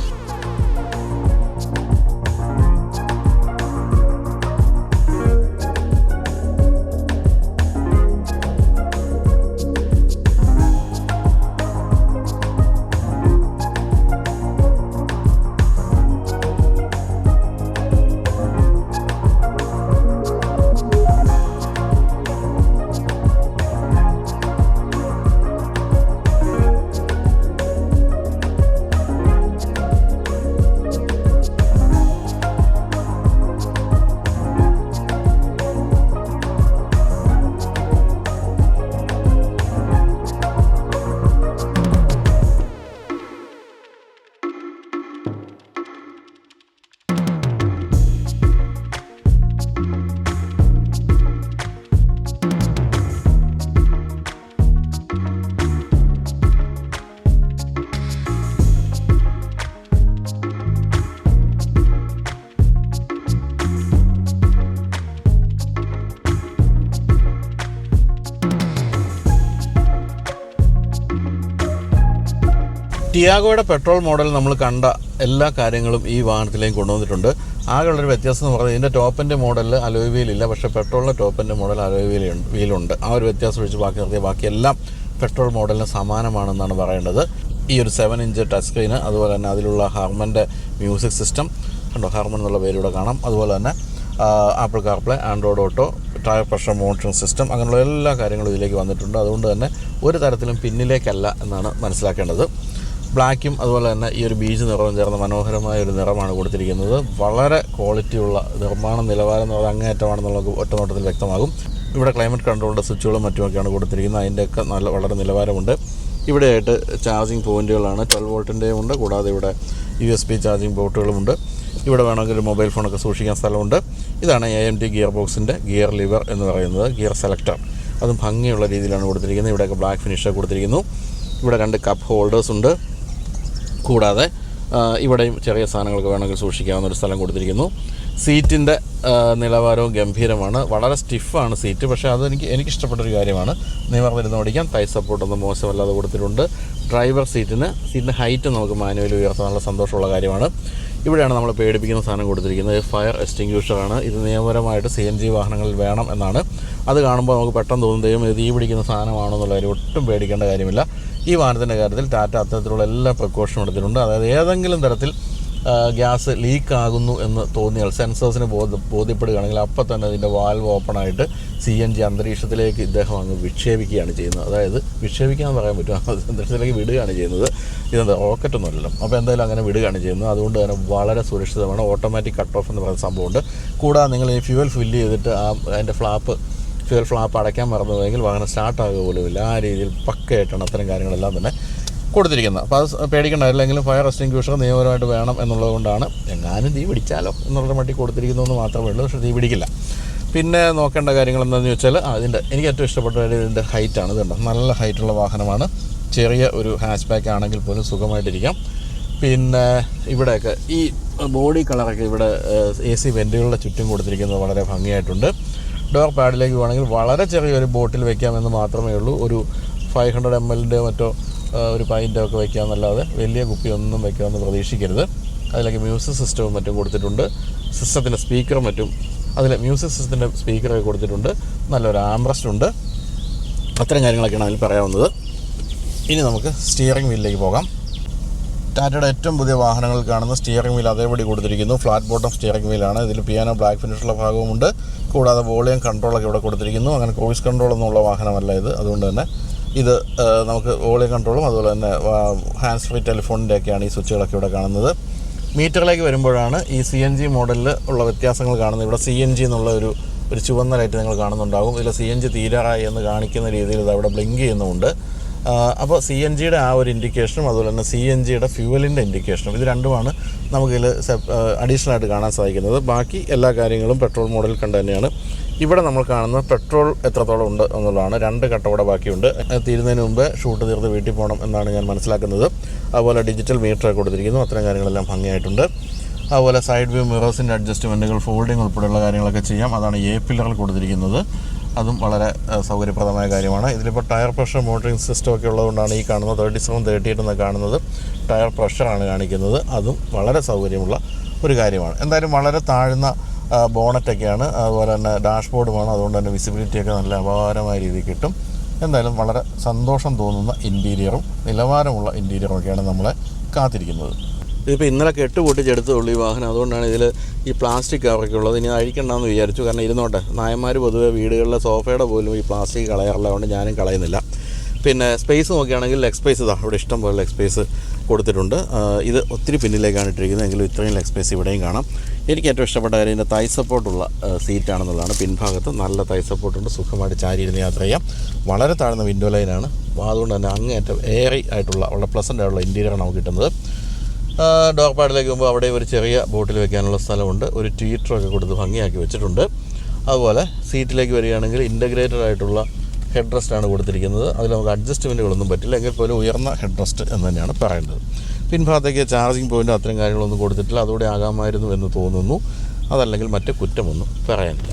A: ടിയാഗോയുടെ പെട്രോൾ മോഡൽ നമ്മൾ കണ്ട എല്ലാ കാര്യങ്ങളും ഈ വാഹനത്തിലേക്ക് കൊണ്ടുവന്നിട്ടുണ്ട്. ആകെയുള്ളൊരു വ്യത്യാസം എന്ന് പറഞ്ഞാൽ ഇതിന്റെ ടോപ്പിന്റെ മോഡലിൽ അലോയ് വീൽ ഇല്ല. പക്ഷേ പെട്രോളിന്റെ ടോപ്പിന്റെ മോഡൽ അലോയ് വീൽ വീലുണ്ട് ആ ഒരു വ്യത്യാസം ഒഴിച്ച് ബാക്കി നിർത്തിയ ബാക്കിയെല്ലാം പെട്രോൾ മോഡലിന് സമാനമാണെന്നാണ് പറയേണ്ടത്. ഈ ഒരു സെവൻ ഇഞ്ച് ടച്ച് സ്ക്രീന് അതുപോലെ തന്നെ അതിലുള്ള ഹാർമന്റെ മ്യൂസിക് സിസ്റ്റം കണ്ടോ? ഹാർമൺ എന്നുള്ള പേരിലൂടെ കാണാം. അതുപോലെ തന്നെ Apple CarPlay Android Auto tyre pressure monitoring system അങ്ങനെയുള്ള എല്ലാ കാര്യങ്ങളും ഇതിലേക്ക് വന്നിട്ടുണ്ട്. അതുകൊണ്ട് തന്നെ ഒരു തരത്തിലും പിന്നിലേക്കല്ല എന്നാണ് മനസ്സിലാക്കേണ്ടത്. ബ്ലാക്കും അതുപോലെ തന്നെ ഈ ഒരു ബീച്ച് നിറവും ചേർന്ന മനോഹരമായ ഒരു നിറമാണ് കൊടുത്തിരിക്കുന്നത്. വളരെ ക്വാളിറ്റിയുള്ള നിർമ്മാണ നിലവാരം എന്ന് പറയുന്നത് അങ്ങേയറ്റമാണെന്നുള്ള ഒറ്റനോട്ടത്തിൽ വ്യക്തമാകും. ഇവിടെ ക്ലൈമറ്റ് കൺട്രോളിന്റെ സ്വിച്ചുകളും മറ്റുമൊക്കെയാണ് കൊടുത്തിരിക്കുന്നത്. അതിന്റെയൊക്കെ നല്ല വളരെ നിലവാരമുണ്ട്. ഇവിടെയായിട്ട് ചാർജിങ് പോയിന്റുകളാണ് ട്വൽവ് വോൾട്ടിന്റെയും ഉണ്ട്. കൂടാതെ ഇവിടെ യു എസ് ബി ചാർജിങ് പോർട്ടുകളുമുണ്ട് ഇവിടെ വേണമെങ്കിൽ മൊബൈൽ ഫോണൊക്കെ സൂക്ഷിക്കാൻ സ്ഥലമുണ്ട്. ഇതാണ് എ എം ടി ഗിയർ ബോക്സിന്റെ ഗിയർ ലിവർ എന്ന് പറയുന്നത് ഗിയർ സെലക്ടർ അതും ഭംഗിയുള്ള രീതിയിലാണ് കൊടുത്തിരിക്കുന്നത്. ഇവിടെയൊക്കെ ബ്ലാക്ക് ഫിനിഷ് കൊടുത്തിരിക്കുന്നു. ഇവിടെ രണ്ട് കപ്പ് ഹോൾഡേഴ്സ് ഉണ്ട്. കൂടാതെ ഇവിടെയും ചെറിയ സാധനങ്ങളൊക്കെ വേണമെങ്കിൽ സൂക്ഷിക്കാവുന്ന ഒരു സ്ഥലം കൊടുത്തിരിക്കുന്നു. സീറ്റിന്റെ നിലവാരവും ഗംഭീരമാണ്. വളരെ സ്റ്റിഫാണ് സീറ്റ് പക്ഷേ അതെനിക്ക് എനിക്കിഷ്ടപ്പെട്ടൊരു കാര്യമാണ്. നിവർന്നിരുന്ന് ഓടിക്കാം തൈ സപ്പോർട്ടൊന്നും മോശമല്ലാതെ കൊടുത്തിട്ടുണ്ട്. ഡ്രൈവർ സീറ്റിന് സീറ്റിന്റെ ഹൈറ്റ് നമുക്ക് മാനുവൽ ഉയർത്താനുള്ള സന്തോഷമുള്ള കാര്യമാണ്. ഇവിടെയാണ് നമ്മൾ പേടിപ്പിക്കുന്ന സാധനം കൊടുത്തിരിക്കുന്നത്. ഫയർ എക്സ്റ്റിങ്ക്യൂഷറാണ് ഇത് നിയമപരമായിട്ട് സി എൻ ജി വാഹനങ്ങളിൽ വേണം എന്നാണ്. അത് കാണുമ്പോൾ നമുക്ക് പെട്ടെന്ന് തോന്നും ഇത് ഈ പിടിക്കുന്ന സാധനമാണോ എന്നുള്ള കാര്യം ഒട്ടും പേടിക്കേണ്ട കാര്യമില്ല. ഈ വാഹനത്തിന്റെ കാര്യത്തിൽ ടാറ്റ അത്തരത്തിലുള്ള എല്ലാ പ്രിക്കോഷനും എടുത്തിട്ടുണ്ട്. അതായത് ഏതെങ്കിലും തരത്തിൽ ഗ്യാസ് ലീക്ക് ആകുന്നു എന്ന് തോന്നിയാൽ സെൻസേഴ്സിന് ബോധ ബോധ്യപ്പെടുകയാണെങ്കിൽ അപ്പം തന്നെ ഇതിന്റെ വാൽവ് ഓപ്പൺ ആയിട്ട് സി എൻ ജി അന്തരീക്ഷത്തിലേക്ക് ഇദ്ദേഹം അങ്ങ് വിക്ഷേപിക്കുകയാണ് ചെയ്യുന്നത്. അതായത് വിക്ഷേപിക്കാൻ പറയാൻ പറ്റും അന്തരീക്ഷത്തിലേക്ക് വിടുകയാണ് ചെയ്യുന്നത്. ഇതെന്താ റോക്കറ്റ് ഒന്നുമല്ലല്ലോ അപ്പോൾ എന്തായാലും അങ്ങനെ വിടുകയാണ് ചെയ്യുന്നത്. അതുകൊണ്ട് തന്നെ വളരെ സുരക്ഷിതമാണ്. ഓട്ടോമാറ്റിക് കട്ട് ഓഫ് എന്ന് പറയുന്ന സംഭവമുണ്ട്. കൂടാതെ നിങ്ങൾ ഈ ഫ്യൂവൽ ഫില്ല് ചെയ്തിട്ട് ആ അതിന്റെ ഫ്ലാപ്പ് ഫ്യൂവൽ ഫ്ലാപ്പ് അടയ്ക്കാൻ മറന്നുപോയെങ്കിൽ വാഹനം സ്റ്റാർട്ട് ആകുക പോലുമില്ല. ആ രീതിയിൽ പക്കയായിട്ടാണ് അത്തരം കാര്യങ്ങളെല്ലാം തന്നെ കൊടുത്തിരിക്കുന്നത്. അപ്പോൾ അത് പേടിക്കേണ്ട അല്ലെങ്കിലും ഫയർ എക്സ്റ്റിങ്ക്യൂഷർ നിയമപരമായിട്ട് വേണം എന്നുള്ളത് കൊണ്ടാണ് എങ്ങാനും തീ പിടിച്ചാലോ എന്നുള്ള മട്ടി കൊടുത്തിരിക്കുന്നു എന്ന് മാത്രമേ ഉള്ളൂ. പക്ഷേ തീ പിടിക്കില്ല. പിന്നെ നോക്കേണ്ട കാര്യങ്ങൾ എന്താണെന്ന് വെച്ചാൽ ആ, ഇതിന്റെ എനിക്ക് ഏറ്റവും ഇഷ്ടപ്പെട്ട കാര്യം ഇതിന്റെ ഹൈറ്റാണ് ഇതുണ്ട് നല്ല ഹൈറ്റുള്ള വാഹനമാണ്. ചെറിയ ഒരു ഹാച്ച് ബാക്ക് ആണെങ്കിൽ പോലും സുഖമായിട്ടിരിക്കാം. പിന്നെ ഇവിടെയൊക്കെ ഈ ബോഡി കളറൊക്കെ ഇവിടെ എ സി വെന്റുകളുടെ ചുറ്റും കൊടുത്തിരിക്കുന്നത് വളരെ ഭംഗിയായിട്ടുണ്ട്. ഡോർ പാഡിലേക്ക് വേണമെങ്കിൽ വളരെ ചെറിയൊരു ബോട്ടിൽ വെക്കാമെന്ന് മാത്രമേ ഉള്ളൂ. ഒരു ഫൈവ് ഹൺഡ്രഡ് എം എല്ലിന്റെ മറ്റോ ഒരു പൈന്റെ ഒക്കെ വെക്കാമെന്നല്ലാതെ വലിയ കുപ്പിയൊന്നും വെക്കാമെന്ന് പ്രതീക്ഷിക്കരുത്. അതിലേക്ക് മ്യൂസിക് സിസ്റ്റവും മറ്റും കൊടുത്തിട്ടുണ്ട്. സിസ്റ്റത്തിന്റെ സ്പീക്കറും മറ്റും അതിൽ മ്യൂസിക് സിസ്റ്റത്തിന്റെ സ്പീക്കറൊക്കെ കൊടുത്തിട്ടുണ്ട്. നല്ലൊരു ആംബ്രസ്റ്റ് ഉണ്ട്. അത്തരം കാര്യങ്ങളൊക്കെയാണ് അതിൽ പറയാവുന്നത്. ഇനി നമുക്ക് സ്റ്റിയറിംഗ് വീലിലേക്ക് പോകാം. ടാറ്റയുടെ ഏറ്റവും പുതിയ വാഹനങ്ങൾ കാണുന്ന സ്റ്റിയറിംഗ് വീൽ അതേപടി കൊടുത്തിരിക്കുന്നു. ഫ്ലാറ്റ് ബോട്ടം സ്റ്റിയറിംഗ് വീലാണ് ഇതിൽ പിയാനോ ബ്ലാക്ക് ഫിനിഷുള്ള ഭാഗവുമുണ്ട് കൂടാതെ വോളിയം കൺട്രോളൊക്കെ ഇവിടെ കൊടുത്തിരിക്കുന്നു. അങ്ങനെ കോയിസ് കൺട്രോൾ എന്നുള്ള വാഹനമല്ല ഇത്. അതുകൊണ്ട് തന്നെ ഇത് നമുക്ക് വോളിയം കൺട്രോളും അതുപോലെ തന്നെ ഹാൻഡ്സ് ഫ്രീ ടെലിഫോണിന്റെയൊക്കെയാണ് ഈ സ്വിച്ചുകളൊക്കെ ഇവിടെ കാണുന്നത്. മീറ്ററിലേക്ക് വരുമ്പോഴാണ് ഈ സി എൻ ജി മോഡലിൽ ഉള്ള വ്യത്യാസങ്ങൾ കാണുന്നത്. ഇവിടെ സി എൻ ജി എന്നുള്ള ഒരു ഒരു ചുവന്ന ലൈറ്റ് നിങ്ങൾ കാണുന്നുണ്ടാകും. ഇതിൽ സി എൻ ജി തീരാറായി എന്ന് കാണിക്കുന്ന രീതിയിൽ ഇത് അവിടെ ബ്ലിങ്ക് ചെയ്യുന്നുണ്ട് അപ്പോൾ സി എൻ ജിയുടെ ആ ഒരു ഇൻഡിക്കേഷനും അതുപോലെ തന്നെ സി എൻ ജിയുടെ ഫ്യൂവലിന്റെ ഇൻഡിക്കേഷനും ഇത് രണ്ടുമാണ് നമുക്കിതിൽ അഡീഷണൽ ആയിട്ട് കാണാൻ സാധിക്കുന്നത്. ബാക്കി എല്ലാ കാര്യങ്ങളും പെട്രോൾ മോഡൽ കണ്ട് തന്നെയാണ്. ഇവിടെ നമ്മൾ കാണുന്ന പെട്രോൾ എത്രത്തോളം ഉണ്ട് എന്നുള്ളതാണ്. രണ്ട് കട്ടവിടെ ബാക്കിയുണ്ട്. തീരുന്നതിന് മുമ്പ് ഷൂട്ട് തീർത്ത് വീട്ടിൽ പോകണം എന്നാണ് ഞാൻ മനസ്സിലാക്കുന്നത്. അതുപോലെ ഡിജിറ്റൽ മീറ്റർ കൊടുത്തിരിക്കുന്നു. അത്തരം കാര്യങ്ങളെല്ലാം ഭംഗിയായിട്ടുണ്ട്. അതുപോലെ സൈഡ് വ്യൂ മിറേഴ്സിന്റെ അഡ്ജസ്റ്റ്മെന്റുകൾ ഫോൾഡിംഗ് ഉൾപ്പെടെയുള്ള കാര്യങ്ങളൊക്കെ ചെയ്യാം. അതാണ് എ പില്ലറിൽ കൊടുത്തിരിക്കുന്നത്. അതും വളരെ സൗകര്യപ്രദമായ കാര്യമാണ്. ഇതിലിപ്പോൾ ടയർ പ്രഷർ മോട്ടറിംഗ് സിസ്റ്റം ഒക്കെ ഉള്ളതുകൊണ്ടാണ് ഈ കാണുന്നത്. തേർട്ടി സെവൻ തേർട്ടി എയ്റ്റ് എന്ന് കാണുന്നത് ടയർ പ്രഷറാണ് കാണിക്കുന്നത്. അതും വളരെ സൗകര്യമുള്ള ഒരു കാര്യമാണ്. എന്തായാലും വളരെ താഴ്ന്ന ബോണറ്റൊക്കെയാണ് അതുപോലെ തന്നെ ഡാഷ്ബോർഡുമാണ് അതുകൊണ്ട് തന്നെ വിസിബിലിറ്റിയൊക്കെ നല്ല അപാരമായ രീതിയിൽ കിട്ടും. എന്തായാലും വളരെ സന്തോഷം തോന്നുന്ന ഇന്റീരിയറും നിലവാരമുള്ള ഇന്റീരിയറും ഒക്കെയാണ് നമ്മളെ കാത്തിരിക്കുന്നത്. ഇതിപ്പോൾ ഇന്നലെ കെട്ട് പൊട്ടിച്ചെടുത്തുള്ളൂ ഈ വാഹനം. അതുകൊണ്ടാണ് ഇതിൽ ഈ പ്ലാസ്റ്റിക് കവറൊക്കെ ഉള്ളത്. ഇനി അഴിക്കണ്ടെന്ന് വിചാരിച്ചു. കാരണം ഇരുന്നോട്ടെ നായന്മാർ പൊതുവെ വീടുകളിലെ സോഫയുടെ പോലും ഈ പ്ലാസ്റ്റിക് കളയാറുള്ളതുകൊണ്ട് ഞാനും കളയുന്നില്ല. പിന്നെ സ്പേസ് നോക്കുകയാണെങ്കിൽ ലെഗ് സ്പേസ് ഇതാ ഇവിടെ ഇഷ്ടം പോലെ ലെഗ് സ്പേസ് കൊടുത്തിട്ടുണ്ട്. ഇത് ഒത്തിരി പിന്നിലേക്കാണ് ഇട്ടിരിക്കുന്നത്. എങ്കിലും ഇത്രയും ലെഗ് സ്പേസ് ഇവിടെയും കാണാം. എനിക്ക് ഏറ്റവും ഇഷ്ടപ്പെട്ട കാര്യം ഇതിന്റെ തൈ സപ്പോർട്ടുള്ള സീറ്റാണെന്നുള്ളതാണ് പിൻഭാഗത്ത് നല്ല തൈ സപ്പോർട്ടുണ്ട് സുഖമായിട്ട് ചാരി ഇരുന്ന് യാത്ര ചെയ്യാം. വളരെ താഴ്ന്ന വിൻഡോ ലൈനാണ് അതുകൊണ്ട് തന്നെ അങ്ങേറ്റം ഏറി ആയിട്ടുള്ള വളരെ പ്ലസന്റ് ആയിട്ടുള്ള ഇന്റീരിയറാണ് നമുക്ക് കിട്ടുന്നത്. ഡോർ പാഡിലേക്ക് പോകുമ്പോൾ അവിടെ ഒരു ചെറിയ ബോട്ടിൽ വെക്കാനുള്ള സ്ഥലമുണ്ട്. ഒരു ട്വീറ്ററൊക്കെ കൊടുത്ത് ഭംഗിയാക്കി വെച്ചിട്ടുണ്ട്. അതുപോലെ സീറ്റിലേക്ക് വരികയാണെങ്കിൽ ഇന്റഗ്രേറ്റഡ് ആയിട്ടുള്ള ഹെഡ് റെസ്റ്റാണ് കൊടുത്തിരിക്കുന്നത്. അതിൽ നമുക്ക് അഡ്ജസ്റ്റ്മെന്റുകളൊന്നും പറ്റില്ല. എങ്കിൽ പോലും ഉയർന്ന ഹെഡ് റെസ്റ്റ് എന്ന് തന്നെയാണ് പറയേണ്ടത് പിൻഭാഗത്തേക്ക് ചാർജിങ് പോയിന്റ് അത്തരം കാര്യങ്ങളൊന്നും കൊടുത്തിട്ടില്ല. അതോടെ ആകാമായിരുന്നു എന്ന് തോന്നുന്നു. അതല്ലെങ്കിൽ മറ്റു കുറ്റമൊന്നും പറയാനില്ല.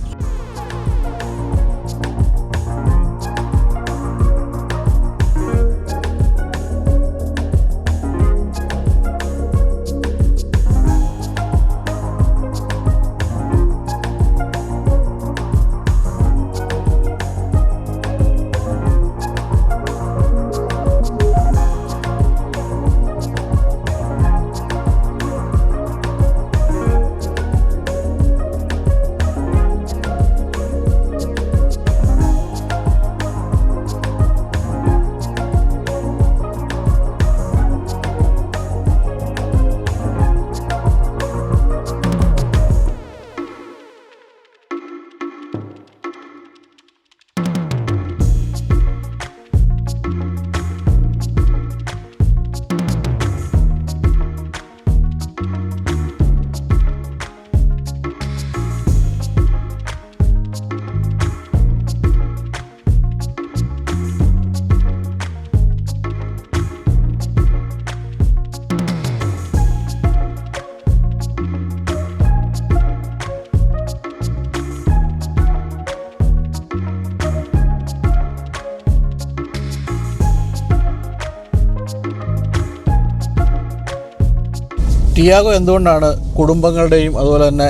A: ടിയാഗോ എന്തുകൊണ്ടാണ് കുടുംബങ്ങളുടെയും അതുപോലെ തന്നെ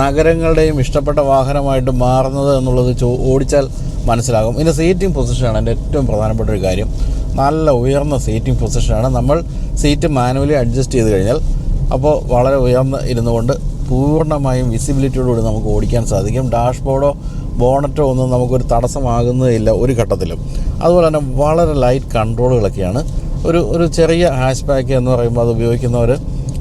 A: നഗരങ്ങളുടെയും ഇഷ്ടപ്പെട്ട വാഹനമായിട്ട് മാറുന്നത് എന്നുള്ളത് ചോ ഓടിച്ചാൽ മനസ്സിലാകും. ഇതിന്റെ സീറ്റിംഗ് പൊസിഷനാണ് എന്റെ ഏറ്റവും പ്രധാനപ്പെട്ട ഒരു കാര്യം. നല്ല ഉയർന്ന സീറ്റിംഗ് പൊസിഷനാണ് നമ്മൾ സീറ്റ് മാനുവലി അഡ്ജസ്റ്റ് ചെയ്ത് കഴിഞ്ഞാൽ അപ്പോൾ വളരെ ഉയർന്ന് ഇരുന്നുകൊണ്ട് പൂർണമായും വിസിബിലിറ്റിയോടുകൂടി നമുക്ക് ഓടിക്കാൻ സാധിക്കും. ഡാഷ്ബോർഡോ ബോണറ്റോ ഒന്നും നമുക്കൊരു തടസ്സമാകുന്നതില്ല ഒരു ഘട്ടത്തിലും. അതുപോലെ തന്നെ വളരെ ലൈറ്റ് കൺട്രോളുകളൊക്കെയാണ്. ഒരു ഒരു ചെറിയ ഹാഷ് ബാക്ക് എന്ന് പറയുമ്പോൾ അത് ഉപയോഗിക്കുന്നവർ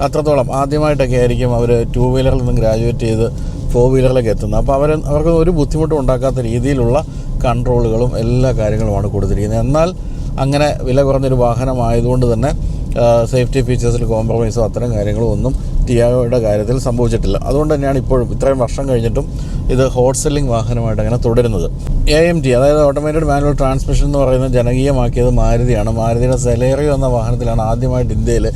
A: അത്രത്തോളം ആദ്യമായിട്ടൊക്കെ ആയിരിക്കും അവർ ടു വീലറിൽ നിന്ന് ഗ്രാജുവേറ്റ് ചെയ്ത് ഫോർ വീലറിലേക്ക് എത്തുന്നത്. അപ്പോൾ അവർ അവർക്ക് ഒരു ബുദ്ധിമുട്ടും ഉണ്ടാക്കാത്ത രീതിയിലുള്ള കൺട്രോളുകളും എല്ലാ കാര്യങ്ങളുമാണ് കൊടുത്തിരിക്കുന്നത്. എന്നാൽ അങ്ങനെ വില കുറഞ്ഞൊരു വാഹനമായതുകൊണ്ട് തന്നെ സേഫ്റ്റി ഫീച്ചേഴ്സിൽ കോംപ്രമൈസോ അത്തരം കാര്യങ്ങളോ ഒന്നും ടിയാഗോയുടെ കാര്യത്തിൽ സംഭവിച്ചിട്ടില്ല. അതുകൊണ്ട് തന്നെയാണ് ഇപ്പോഴും ഇത്രയും വർഷം കഴിഞ്ഞിട്ടും ഇത് ഹോട്ട് സെല്ലിംഗ് വാഹനമായിട്ട് അങ്ങനെ തുടരുന്നത്. എ എം ടി അതായത് ഓട്ടോമേറ്റഡ് മാനുവൽ ട്രാൻസ്മിഷൻ എന്ന് പറയുന്നത് ജനകീയമാക്കിയത് മാരുതിയാണ്. മാരുതിയുടെ സെലേറിയോ എന്ന വാഹനത്തിലാണ് ആദ്യമായിട്ട് ഇന്ത്യയിൽ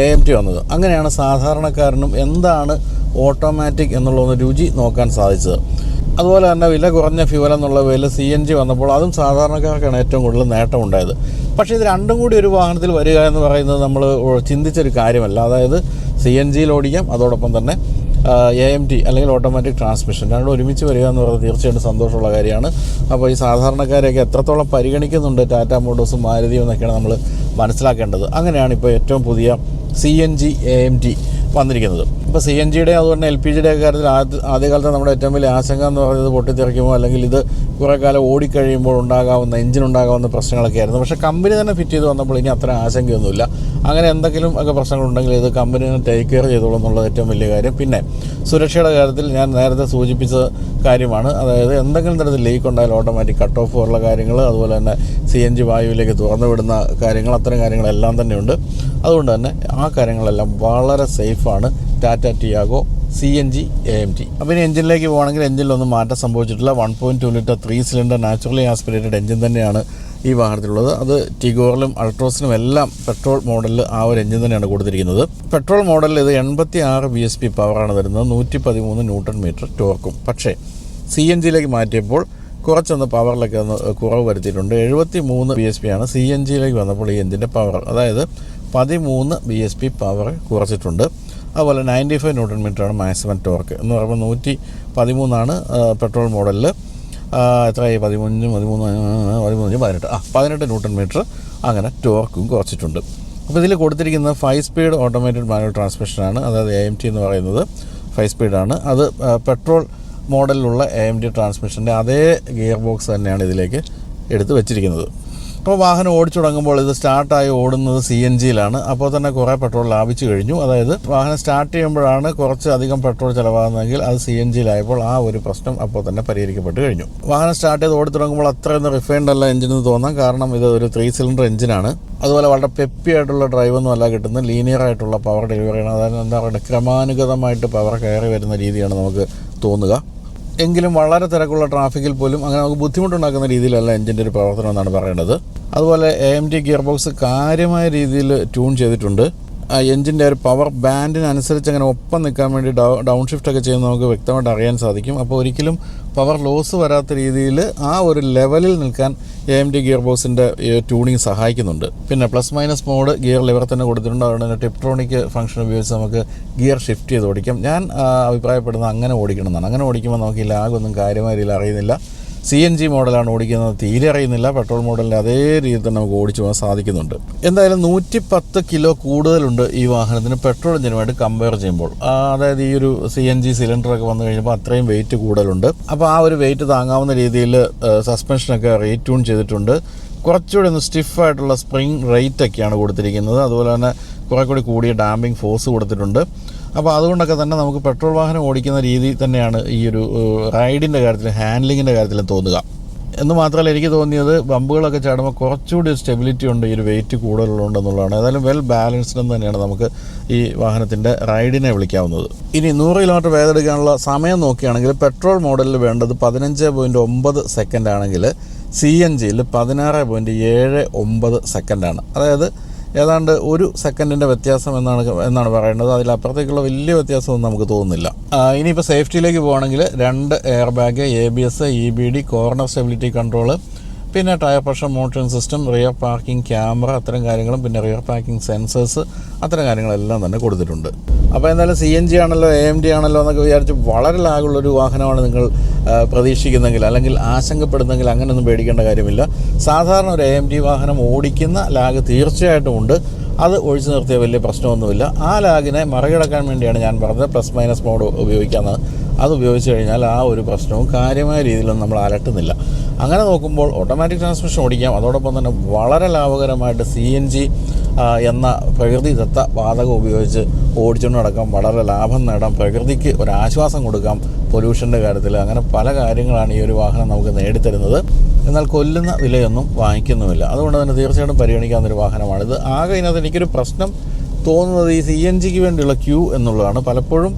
A: എ എം ടി വന്നത്. അങ്ങനെയാണ് സാധാരണക്കാരനും എന്താണ് ഓട്ടോമാറ്റിക് എന്നുള്ള ഒന്ന് രുചി നോക്കാൻ സാധിച്ചത്. അതുപോലെ തന്നെ വില കുറഞ്ഞ ഫ്യൂവൽ എന്നുള്ള വില സി എൻ ജി വന്നപ്പോൾ അതും സാധാരണക്കാർക്കാണ് ഏറ്റവും കൂടുതൽ നേട്ടം ഉണ്ടായത് പക്ഷേ ഇത് രണ്ടും കൂടി ഒരു വാഹനത്തിൽ വരിക എന്ന് പറയുന്നത് നമ്മൾ ചിന്തിച്ചൊരു കാര്യമല്ല. അതായത് സി എൻ ജിയിൽ ഓടിക്കാം അതോടൊപ്പം തന്നെ എ എം ടി അല്ലെങ്കിൽ ഓട്ടോമാറ്റിക് ട്രാൻസ്മിഷൻ. രണ്ടും ഒരുമിച്ച് വരിക എന്ന് പറയുന്നത് തീർച്ചയായിട്ടും സന്തോഷമുള്ള കാര്യമാണ്. അപ്പോൾ ഈ സാധാരണക്കാരെയൊക്കെ എത്രത്തോളം പരിഗണിക്കുന്നുണ്ട് ടാറ്റ മോട്ടോഴ്സും മാരുതിയും എന്നൊക്കെയാണ് നമ്മൾ മനസ്സിലാക്കേണ്ടത്. അങ്ങനെയാണ് ഇപ്പോൾ ഏറ്റവും പുതിയ C N G A M T വന്നിരിക്കുന്നത്. ഇപ്പോൾ സി എൻ ജിയുടെ അതുപോലെ എൽ പി ജിയുടെ കാര്യത്തിൽ ആദ്യ ആദ്യകാലത്ത് നമ്മുടെ ഏറ്റവും വലിയ ആശങ്ക എന്ന് പറയുന്നത് പൊട്ടിത്തെറിക്കുമോ അല്ലെങ്കിൽ ഇത് കുറേ കാലം ഓടിക്കഴിയുമ്പോൾ ഉണ്ടാകാവുന്ന എഞ്ചിൻ ഉണ്ടാകാവുന്ന പ്രശ്നങ്ങളൊക്കെ ആയിരുന്നു. പക്ഷേ കമ്പനി തന്നെ ഫിറ്റ് ചെയ്ത് വന്നപ്പോൾ ഇനി അത്ര ആശങ്കയൊന്നുമില്ല. അങ്ങനെ എന്തെങ്കിലും ഒക്കെ പ്രശ്നങ്ങളുണ്ടെങ്കിൽ ഇത് കമ്പനി തന്നെ ടേക്ക് കെയർ ചെയ്തോളൂ എന്നുള്ളത് ഏറ്റവും വലിയ കാര്യം. പിന്നെ സുരക്ഷയുടെ കാര്യത്തിൽ ഞാൻ നേരത്തെ സൂചിപ്പിച്ച കാര്യമാണ്. അതായത് എന്തെങ്കിലും തരത്തിൽ ലീക്ക് ഉണ്ടായാൽ ഓട്ടോമാറ്റിക് കട്ട് ഓഫ് പോലുള്ള കാര്യങ്ങൾ അതുപോലെ തന്നെ സി എൻ ജി വായുവിലേക്ക് തുറന്നു വിടുന്ന കാര്യങ്ങൾ അത്തരം കാര്യങ്ങളെല്ലാം തന്നെയുണ്ട് അതുകൊണ്ട് തന്നെ ആ കാര്യങ്ങളെല്ലാം വളരെ സേഫാണ് Tata Tiago C N G A M T അപ്പോൾ ഇനി എഞ്ചിനിലേക്ക് പോകുകയാണെങ്കിൽ എഞ്ചിനിലൊന്നും മാറ്റം സംഭവിച്ചിട്ടില്ല. One point two litre three cylinder naturally aspirated engine തന്നെയാണ് ഈ വാഹനത്തിലുള്ളത്. അത് ടിഗോറിലും അൾട്രോസിനും എല്ലാം പെട്രോൾ മോഡലിൽ ആ ഒരു എഞ്ചിൻ തന്നെയാണ് കൊടുത്തിരിക്കുന്നത്. പെട്രോൾ മോഡലിൽ ഇത് എൺപത്തി ആറ് ബി എസ് പി പവറാണ് തരുന്നത്. നൂറ്റി പതിമൂന്ന് ന്യൂട്ടൺ മീറ്റർ ടോർക്കും പക്ഷേ സി എൻ ജിയിലേക്ക് മാറ്റിയപ്പോൾ കുറച്ചൊന്ന് പവറിലൊക്കെ ഒന്ന് കുറവ് വരുത്തിയിട്ടുണ്ട്. എഴുപത്തി മൂന്ന് ബി എസ് പി ആണ് സി എൻ ജിയിലേക്ക് വന്നപ്പോൾ ഈ എഞ്ചിന്റെ പവർ അതായത് പതിമൂന്ന് ബി എസ് പി പവർ കുറച്ചിട്ടുണ്ട്. അതുപോലെ നയന്റി ഫൈവ് ന്യൂട്ടൺ മീറ്ററാണ് മാക്സിമം ടോർക്ക് എന്ന് പറയുമ്പോൾ നൂറ്റി പതിമൂന്നാണ് പെട്രോൾ മോഡലിൽ എത്രയായി? പതിമൂന്ന് പതിമൂന്ന് പതിമൂന്ന് പതിനെട്ട്. ആ പതിനെട്ട് ന്യൂട്ടൺ മീറ്റർ അങ്ങനെ ടോർക്കും കുറച്ചിട്ടുണ്ട്. അപ്പോൾ ഇതിൽ കൊടുത്തിരിക്കുന്നത് ഫൈവ് സ്പീഡ് ഓട്ടോമേറ്റഡ് മാനുവൽ ട്രാൻസ്മിഷനാണ് അതായത് എ എം ടി എന്ന് പറയുന്നത് ഫൈവ് സ്പീഡാണ് അത് പെട്രോൾ മോഡലിലുള്ള എ എം ടി ട്രാൻസ്മിഷന്റെ അതേ ഗിയർ ബോക്സ് തന്നെയാണ് ഇതിലേക്ക് എടുത്ത് വെച്ചിരിക്കുന്നത്. അപ്പോൾ വാഹനം ഓടിച്ചു തുടങ്ങുമ്പോൾ ഇത് സ്റ്റാർട്ടായി ഓടുന്നത് സി എൻ ജിയിലാണ് അപ്പോൾ തന്നെ കുറേ പെട്രോൾ ലാഭിച്ചു കഴിഞ്ഞു. അതായത് വാഹനം സ്റ്റാർട്ട് ചെയ്യുമ്പോഴാണ് കുറച്ച് അധികം പെട്രോൾ ചിലവാകുന്നതെങ്കിൽ അത് സി എൻ ജിയിലായപ്പോൾ ആ ഒരു പ്രശ്നം അപ്പോൾ തന്നെ പരിഹരിക്കപ്പെട്ട് കഴിഞ്ഞു. വാഹനം സ്റ്റാർട്ട് ചെയ്ത് ഓടി തുടങ്ങുമ്പോൾ അത്രയൊന്നും റിഫൈൻഡ് അല്ല എഞ്ചിൻ എന്ന് തോന്നാം. കാരണം ഇത് ഒരു ത്രീ സിലിണ്ടർ എഞ്ചിനാണ്. അതുപോലെ വളരെ പെപ്പി ആയിട്ടുള്ള ഡ്രൈവൊന്നും അല്ല കിട്ടുന്നത്. ലീനിയർ ആയിട്ടുള്ള പവർ ഡെലിവറിയാണ് അതായത് എന്താ പറയുക ക്രമാനുഗതമായിട്ട് പവർ കയറി വരുന്ന രീതിയാണ് നമുക്ക് തോന്നുക. എങ്കിലും വളരെ തിരക്കുള്ള ട്രാഫിക്കിൽ പോലും അങ്ങനെ നമുക്ക് ബുദ്ധിമുട്ടുണ്ടാക്കുന്ന രീതിയിലല്ല എഞ്ചിന്റെ ഒരു പ്രവർത്തനം എന്നാണ് പറയേണ്ടത്. അതുപോലെ A M T gear box കാര്യമായ രീതിയിൽ ട്യൂൺ ചെയ്തിട്ടുണ്ട്. എഞ്ചിന്റെ ഒരു പവർ ബാൻഡിനനുസരിച്ച് അങ്ങനെ ഒപ്പം നിൽക്കാൻ വേണ്ടി ഡൗൺ ഷിഫ്റ്റ് ഒക്കെ ചെയ്യുന്ന നമുക്ക് വ്യക്തമായിട്ട് അറിയാൻ സാധിക്കും. അപ്പോൾ ഒരിക്കലും പവർ ലോസ് വരാത്ത രീതിയിൽ ആ ഒരു ലെവലിൽ നിൽക്കാൻ എ എം ഡി ഗിയർ ബോക്സിന്റെ ട്യൂണിങ് സഹായിക്കുന്നുണ്ട്. പിന്നെ plus minus mode gear lever തന്നെ കൊടുത്തിട്ടുണ്ട്. അതുകൊണ്ട് തന്നെ ടിപ്ട്രോണിക് ഫംഗ്ഷൻ ഉപയോഗിച്ച് നമുക്ക് ഗിയർ ഷിഫ്റ്റ് ചെയ്ത് ഓടിക്കാം. ഞാൻ അഭിപ്രായപ്പെടുന്നത് അങ്ങനെ ഓടിക്കണം എന്നാണ്. അങ്ങനെ ഓടിക്കുമ്പോൾ നമുക്ക് ഈ ലാഗൊന്നും കാര്യമായ രീതിയിൽ അറിയുന്നില്ല. സി എൻ ജി മോഡലാണ് ഓടിക്കുന്നത്. തീരെ അറിയുന്നില്ല. പെട്രോൾ മോഡലിന്റെ അതേ രീതിയിൽ തന്നെ നമുക്ക് ഓടിച്ചു പോകാൻ സാധിക്കുന്നുണ്ട്. എന്തായാലും നൂറ്റി പത്ത് കിലോ കൂടുതലുണ്ട് ഈ വാഹനത്തിന് പെട്രോൾ എഞ്ചിനുമായിട്ട് കമ്പയർ ചെയ്യുമ്പോൾ. അതായത് ഈ ഒരു സി എൻ ജി സിലിണ്ടറൊക്കെ വന്നു കഴിഞ്ഞപ്പോൾ അത്രയും വെയിറ്റ് കൂടുതലുണ്ട്. അപ്പോൾ ആ ഒരു വെയിറ്റ് താങ്ങാവുന്ന രീതിയിൽ സസ്പെൻഷനൊക്കെ റീട്യൂൺ ചെയ്തിട്ടുണ്ട്. കുറച്ചുകൂടി ഒന്ന് സ്റ്റിഫായിട്ടുള്ള സ്പ്രിങ് റേറ്റ് ഒക്കെയാണ് കൊടുത്തിരിക്കുന്നത്. അതുപോലെ തന്നെ കുറേ കൂടി കൂടിയ ഡാമ്പിംഗ് ഫോഴ്സ് കൊടുത്തിട്ടുണ്ട്. അപ്പോൾ അതുകൊണ്ടൊക്കെ തന്നെ നമുക്ക് പെട്രോൾ വാഹനം ഓടിക്കുന്ന രീതി തന്നെയാണ് ഈ ഒരു റൈഡിന്റെ കാര്യത്തിൽ ഹാൻഡ്ലിങ്ങിന്റെ കാര്യത്തിലും തോന്നുക. എന്ന് മാത്രമല്ല എനിക്ക് തോന്നിയത് ബമ്പുകളൊക്കെ ചാടുമ്പോൾ കുറച്ചുകൂടി സ്റ്റെബിലിറ്റി ഉണ്ട് ഈ ഒരു വെയിറ്റ് കൂടുതലുണ്ടെന്നുള്ളതാണ് ഏതായാലും വെൽ ബാലൻസ്ഡ് എന്ന് തന്നെയാണ് നമുക്ക് ഈ വാഹനത്തിന്റെ റൈഡിനെ വിളിക്കാവുന്നത്. ഇനി നൂറ് കിലോമീറ്റർ വേദെടുക്കാനുള്ള സമയം നോക്കുകയാണെങ്കിൽ പെട്രോൾ മോഡലിൽ വേണ്ടത് പതിനഞ്ച് പോയിന്റ് ഒമ്പത് സെക്കൻഡ് ആണെങ്കിൽ സി എൻ ജിയിൽ പതിനാറ് പോയിന്റ് ഏഴ് ഒമ്പത് സെക്കൻഡാണ്. അതായത് ഏതാണ്ട് ഒരു സെക്കൻഡിന്റെ വ്യത്യാസം എന്നാണ് എന്നാണ് പറയേണ്ടത് അതിലപ്പുറത്തേക്കുള്ള വലിയ വ്യത്യാസമൊന്നും നമുക്ക് തോന്നുന്നില്ല. ഇനിയിപ്പോൾ സേഫ്റ്റിയിലേക്ക് പോകുകയാണെങ്കിൽ രണ്ട് air bag A B S E B D corner stability control പിന്നെ tyre pressure monitoring system rear parking camera അത്തരം കാര്യങ്ങളും പിന്നെ റിയർ പാർക്കിംഗ് സെൻസേഴ്സ് അത്തരം കാര്യങ്ങളെല്ലാം തന്നെ കൊടുത്തിട്ടുണ്ട്. അപ്പോൾ എന്തായാലും സി എൻ ജി ആണല്ലോ എ എം ഡി ആണല്ലോ എന്നൊക്കെ വിചാരിച്ച് വളരെ ലാഗുള്ളൊരു വാഹനമാണ് നിങ്ങൾ പ്രതീക്ഷിക്കുന്നെങ്കിൽ അല്ലെങ്കിൽ ആശങ്കപ്പെടുന്നെങ്കിൽ അങ്ങനെയൊന്നും പേടിക്കേണ്ട കാര്യമില്ല. സാധാരണ ഒരു എ എം ഡി വാഹനം ഓടിക്കുന്ന ലാഗ് തീർച്ചയായിട്ടും ഉണ്ട്. അത് ഒഴിച്ചു നിർത്തിയ വലിയ പ്രശ്നമൊന്നുമില്ല. ആ ലാഗിനെ മറികടക്കാൻ വേണ്ടിയാണ് ഞാൻ പറഞ്ഞത്. പ്ലസ് മൈനസ് മോഡ് ഉപയോഗിക്കാമെന്ന് അത് ഉപയോഗിച്ച് കഴിഞ്ഞാൽ ആ ഒരു പ്രശ്നവും കാര്യമായ രീതിയിലൊന്നും നമ്മൾ അലട്ടുന്നില്ല. അങ്ങനെ നോക്കുമ്പോൾ ഓട്ടോമാറ്റിക് ട്രാൻസ്മിഷൻ ഓടിക്കാം. അതോടൊപ്പം തന്നെ വളരെ ലാഭകരമായിട്ട് സി എൻ ജി എന്ന പ്രകൃതിദത്ത വാതകം ഉപയോഗിച്ച് ഓടിച്ചുകൊണ്ട് നടക്കാം. വളരെ ലാഭം നേടാം. പ്രകൃതിക്ക് ഒരു ആശ്വാസം കൊടുക്കാം പൊല്യൂഷന്റെ കാര്യത്തിൽ. അങ്ങനെ പല കാര്യങ്ങളാണ് ഈ ഒരു വാഹനം നമുക്ക് നേടിത്തരുന്നത്. എന്നാൽ കൊല്ലുന്ന വിലയൊന്നും വാങ്ങിക്കുന്നുമില്ല. അതുകൊണ്ട് തന്നെ തീർച്ചയായിട്ടും പരിഗണിക്കാവുന്ന ഒരു വാഹനമാണിത്. ആകെ ഇതിനകത്ത് എനിക്കൊരു പ്രശ്നം തോന്നുന്നത് ഈ സി എൻ ജിക്ക് വേണ്ടിയുള്ള ക്യൂ എന്നുള്ളതാണ്. പലപ്പോഴും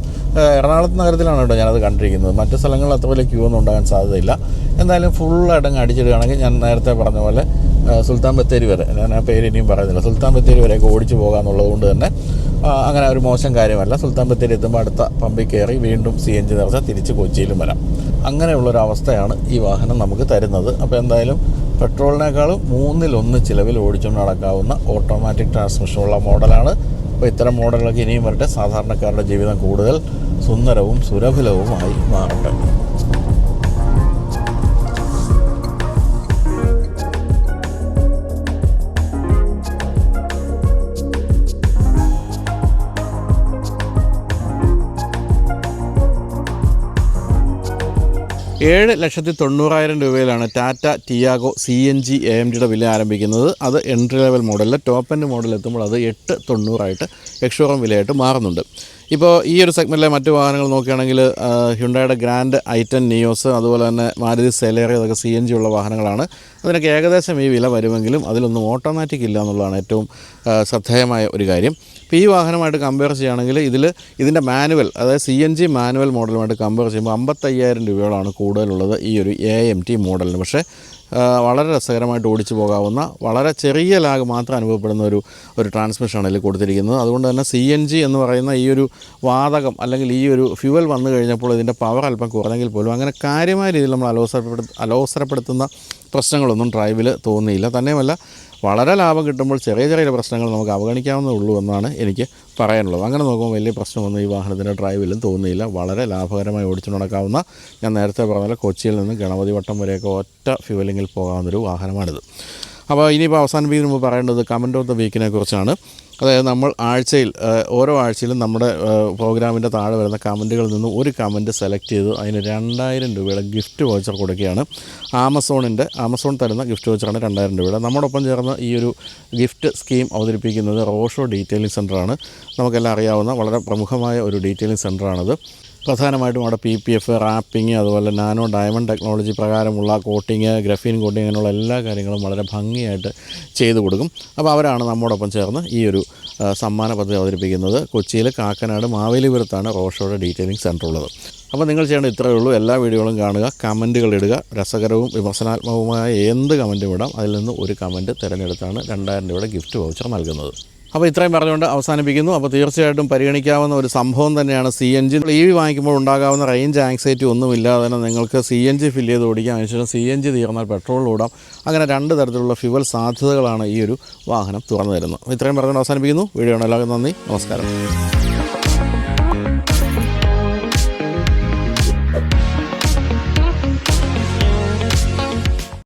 A: എറണാകുളത്ത് നഗരത്തിലാണ് കേട്ടോ ഞാനത് കണ്ടിരിക്കുന്നത്. മറ്റ് സ്ഥലങ്ങളിൽ അത്ര വലിയ ക്യൂ ഒന്നും ഉണ്ടാകാൻ സാധ്യതയില്ല. എന്തായാലും ഫുൾ അങ്ങ് അടിച്ചിടുകയാണെങ്കിൽ ഞാൻ നേരത്തെ പറഞ്ഞ പോലെ സുൽത്താൻ ബത്തേരി വരെ. ഞാൻ ആ പേര് ഇനിയും പറയുന്നില്ല. സുൽത്താൻ ബത്തേരി വരെയൊക്കെ ഓടിച്ചു പോകാമെന്നുള്ളത് കൊണ്ട് തന്നെ അങ്ങനെ ഒരു മോശം കാര്യമല്ല. സുൽത്താൻ ബത്തേരി എത്തുമ്പോൾ അടുത്ത പമ്പിൽ കയറി വീണ്ടും സി എൻ ജി നിറച്ചാൽ തിരിച്ച് കൊച്ചിയിലും വരാം. അങ്ങനെയുള്ളൊരവസ്ഥയാണ് ഈ വാഹനം നമുക്ക് തരുന്നത്. അപ്പോൾ എന്തായാലും പെട്രോളിനേക്കാളും മൂന്നിലൊന്ന് ചിലവിൽ ഓടിച്ചുകൊണ്ട് നടക്കാവുന്ന ഓട്ടോമാറ്റിക് ട്രാൻസ്മിഷനുള്ള മോഡലാണ് അപ്പോൾ ഇത്തരം മോഡലുകളൊക്കെ ഇനിയും വരട്ടെ. സാധാരണക്കാരുടെ ജീവിതം കൂടുതൽ സുന്ദരവും സുരഭിലവുമായി മാറട്ടെ. ഏഴ് ലക്ഷത്തി തൊണ്ണൂറായിരം രൂപയിലാണ് Tata Tiago C N G A M ജിയുടെ വില ആരംഭിക്കുന്നത്. അത് എൻട്രി ലെവൽ മോഡലിൽ ടോപ്പ് എൻഡ് മോഡൽ എത്തുമ്പോൾ അത് എട്ട് തൊണ്ണൂറായിട്ട് എക്സ്ഷോറൂം വിലയായിട്ട് മാറുന്നുണ്ട്. ഇപ്പോൾ ഈ ഒരു സെഗ്മെന്റിലെ മറ്റു വാഹനങ്ങൾ നോക്കുകയാണെങ്കിൽ ഹ്യുണ്ടായുടെ ഗ്രാൻഡ് ഐറ്റൻ നിയോസ് അതുപോലെ തന്നെ മാരുതി സെലേറി അതൊക്കെ സി എൻ ജി ഉള്ള വാഹനങ്ങളാണ്. അതിനൊക്കെ ഏകദേശം ഈ വില വരുമെങ്കിലും അതിലൊന്നും ഓട്ടോമാറ്റിക് ഇല്ല എന്നുള്ളതാണ് ഏറ്റവും ശ്രദ്ധേയമായ ഒരു കാര്യം. ഇപ്പോൾ ഈ വാഹനമായിട്ട് കമ്പയർ ചെയ്യുകയാണെങ്കിൽ ഇതിൽ ഇതിന്റെ മാനുവൽ അതായത് സി എൻ ജി മാനുവൽ മോഡലുമായിട്ട് കമ്പയർ ചെയ്യുമ്പോൾ അമ്പത്തയ്യായിരം രൂപയോളാണ് കൂടുതലുള്ളത് ഈ ഒരു എ എം ടി മോഡലിന് പക്ഷേ വളരെ രസകരമായിട്ട് ഓടിച്ചു പോകാവുന്ന വളരെ ചെറിയ ലാഗ് മാത്രം അനുഭവപ്പെടുന്ന ഒരു ഒരു ട്രാൻസ്മിഷനാണ് ഇതിൽ കൊടുത്തിരിക്കുന്നത്. അതുകൊണ്ട് തന്നെ സി എൻ ജി എന്ന് പറയുന്ന ഈ ഒരു വാതകം അല്ലെങ്കിൽ ഈ ഒരു ഫ്യൂവൽ വന്നു കഴിഞ്ഞപ്പോൾ ഇതിന്റെ പവർ അല്പം കുറഞ്ഞെങ്കിൽ പോലും അങ്ങനെ കാര്യമായ രീതിയിൽ നമ്മൾ അലോസരപ്പെടു അലോസരപ്പെടുത്തുന്ന പ്രശ്നങ്ങളൊന്നും ഡ്രൈവിൽ തോന്നിയില്ല. തന്നെയുമല്ല വളരെ ലാഭം കിട്ടുമ്പോൾ ചെറിയ ചെറിയ പ്രശ്നങ്ങൾ നമുക്ക് അവഗണിക്കാവുന്നേ ഉള്ളൂ എന്നാണ് എനിക്ക് പറയാനുള്ളത്. അങ്ങനെ നോക്കുമ്പോൾ വലിയ പ്രശ്നമൊന്നും ഈ വാഹനത്തിന്റെ ഡ്രൈവിലും തോന്നിയില്ല വളരെ ലാഭകരമായി ഓടിച്ചു നടക്കാവുന്ന ഞാൻ നേരത്തെ പറഞ്ഞ കൊച്ചിയിൽ നിന്ന് ഗണപതി വട്ടം വരെയൊക്കെ ഒറ്റ ഫ്യൂവലിങ്ങിൽ പോകാവുന്നൊരു വാഹനമാണിത്. അപ്പോൾ ഇനിയിപ്പോൾ അവസാനിപ്പിക്കുന്നതിന് മുമ്പ് പറയേണ്ടത് കമന്റ് ഓഫ് ദ വീക്കിനെ കുറിച്ചാണ് അതായത് നമ്മൾ ആഴ്ചയിൽ ഓരോ ആഴ്ചയിലും നമ്മുടെ പ്രോഗ്രാമിന്റെ താഴെ വരുന്ന കമന്റുകളിൽ നിന്ന് ഒരു കമന്റ് സെലക്ട് ചെയ്ത് അതിന് രണ്ടായിരം രൂപയുടെ ഗിഫ്റ്റ് വോച്ചർ കൊടുക്കുകയാണ്. ആമസോണിന്റെ ആമസോൺ തരുന്ന ഗിഫ്റ്റ് വോച്ചറാണ് രണ്ടായിരം രൂപയുടെ. നമ്മോടൊപ്പം ചേർന്ന് ഈ ഒരു ഗിഫ്റ്റ് സ്കീം അവതരിപ്പിക്കുന്നത് റോഷോ ഡീറ്റെയിലിംഗ് സെന്ററാണ് നമുക്കെല്ലാം അറിയാവുന്ന വളരെ പ്രമുഖമായ ഒരു ഡീറ്റെയിലിംഗ് സെന്ററാണത് പ്രധാനമായിട്ടും അവിടെ പി പി എഫ് റാപ്പിംഗ് അതുപോലെ നാനോ ഡയമണ്ട് ടെക്നോളജി പ്രകാരമുള്ള കോട്ടിങ് ഗ്രഫീൻ കോട്ടിങ് അങ്ങനെയുള്ള എല്ലാ കാര്യങ്ങളും വളരെ ഭംഗിയായിട്ട് ചെയ്തു കൊടുക്കും. അപ്പോൾ അവരാണ് നമ്മോടൊപ്പം ചേർന്ന് ഈ ഒരു സമ്മാന പദ്ധതി അവതരിപ്പിക്കുന്നത്. കൊച്ചിയിൽ കാക്കനാട് മാവേലിപുരത്താണ് റോഷോയുടെ ഡീറ്റെയിലിംഗ് സെന്റർ ഉള്ളത്. അപ്പോൾ നിങ്ങൾ ചെയ്യേണ്ട ഇത്രയേ ഉള്ളൂ. എല്ലാ വീഡിയോകളും കാണുക കമന്റുകൾ ഇടുക. രസകരവും വിമർശനാത്മകവുമായ എന്ത് കമന്റും ഇടാം അതിൽ നിന്ന് ഒരു കമന്റ് തിരഞ്ഞെടുത്താണ് രണ്ടായിരം രൂപയുടെ ഗിഫ്റ്റ് വൗച്ചർ നൽകുന്നത്. അപ്പോൾ ഇത്രയും പറഞ്ഞുകൊണ്ട് അവസാനിപ്പിക്കുന്നു. അപ്പോൾ തീർച്ചയായിട്ടും പരിഗണിക്കാവുന്ന ഒരു സംഭവം തന്നെയാണ് C N G E V വാങ്ങിക്കുമ്പോൾ ഉണ്ടാകാവുന്ന റേഞ്ച് ആങ്സൈറ്റി ഒന്നുമില്ലാതെ തന്നെ നിങ്ങൾക്ക് സി എൻ ജി ഫില്ല് ചെയ്ത് ഓടിക്കാം. അതിനുശേഷം സി എൻ ജി തീർന്നാൽ പെട്രോൾ ഓടാം. അങ്ങനെ രണ്ട് തരത്തിലുള്ള ഫ്യുവൽ സാധ്യതകളാണ് ഈ ഒരു വാഹനം തുറന്നു തരുന്നത്. ഇത്രയും പറഞ്ഞുകൊണ്ട് അവസാനിപ്പിക്കുന്നു. വീഡിയോ എല്ലാവർക്കും നന്ദി. നമസ്കാരം.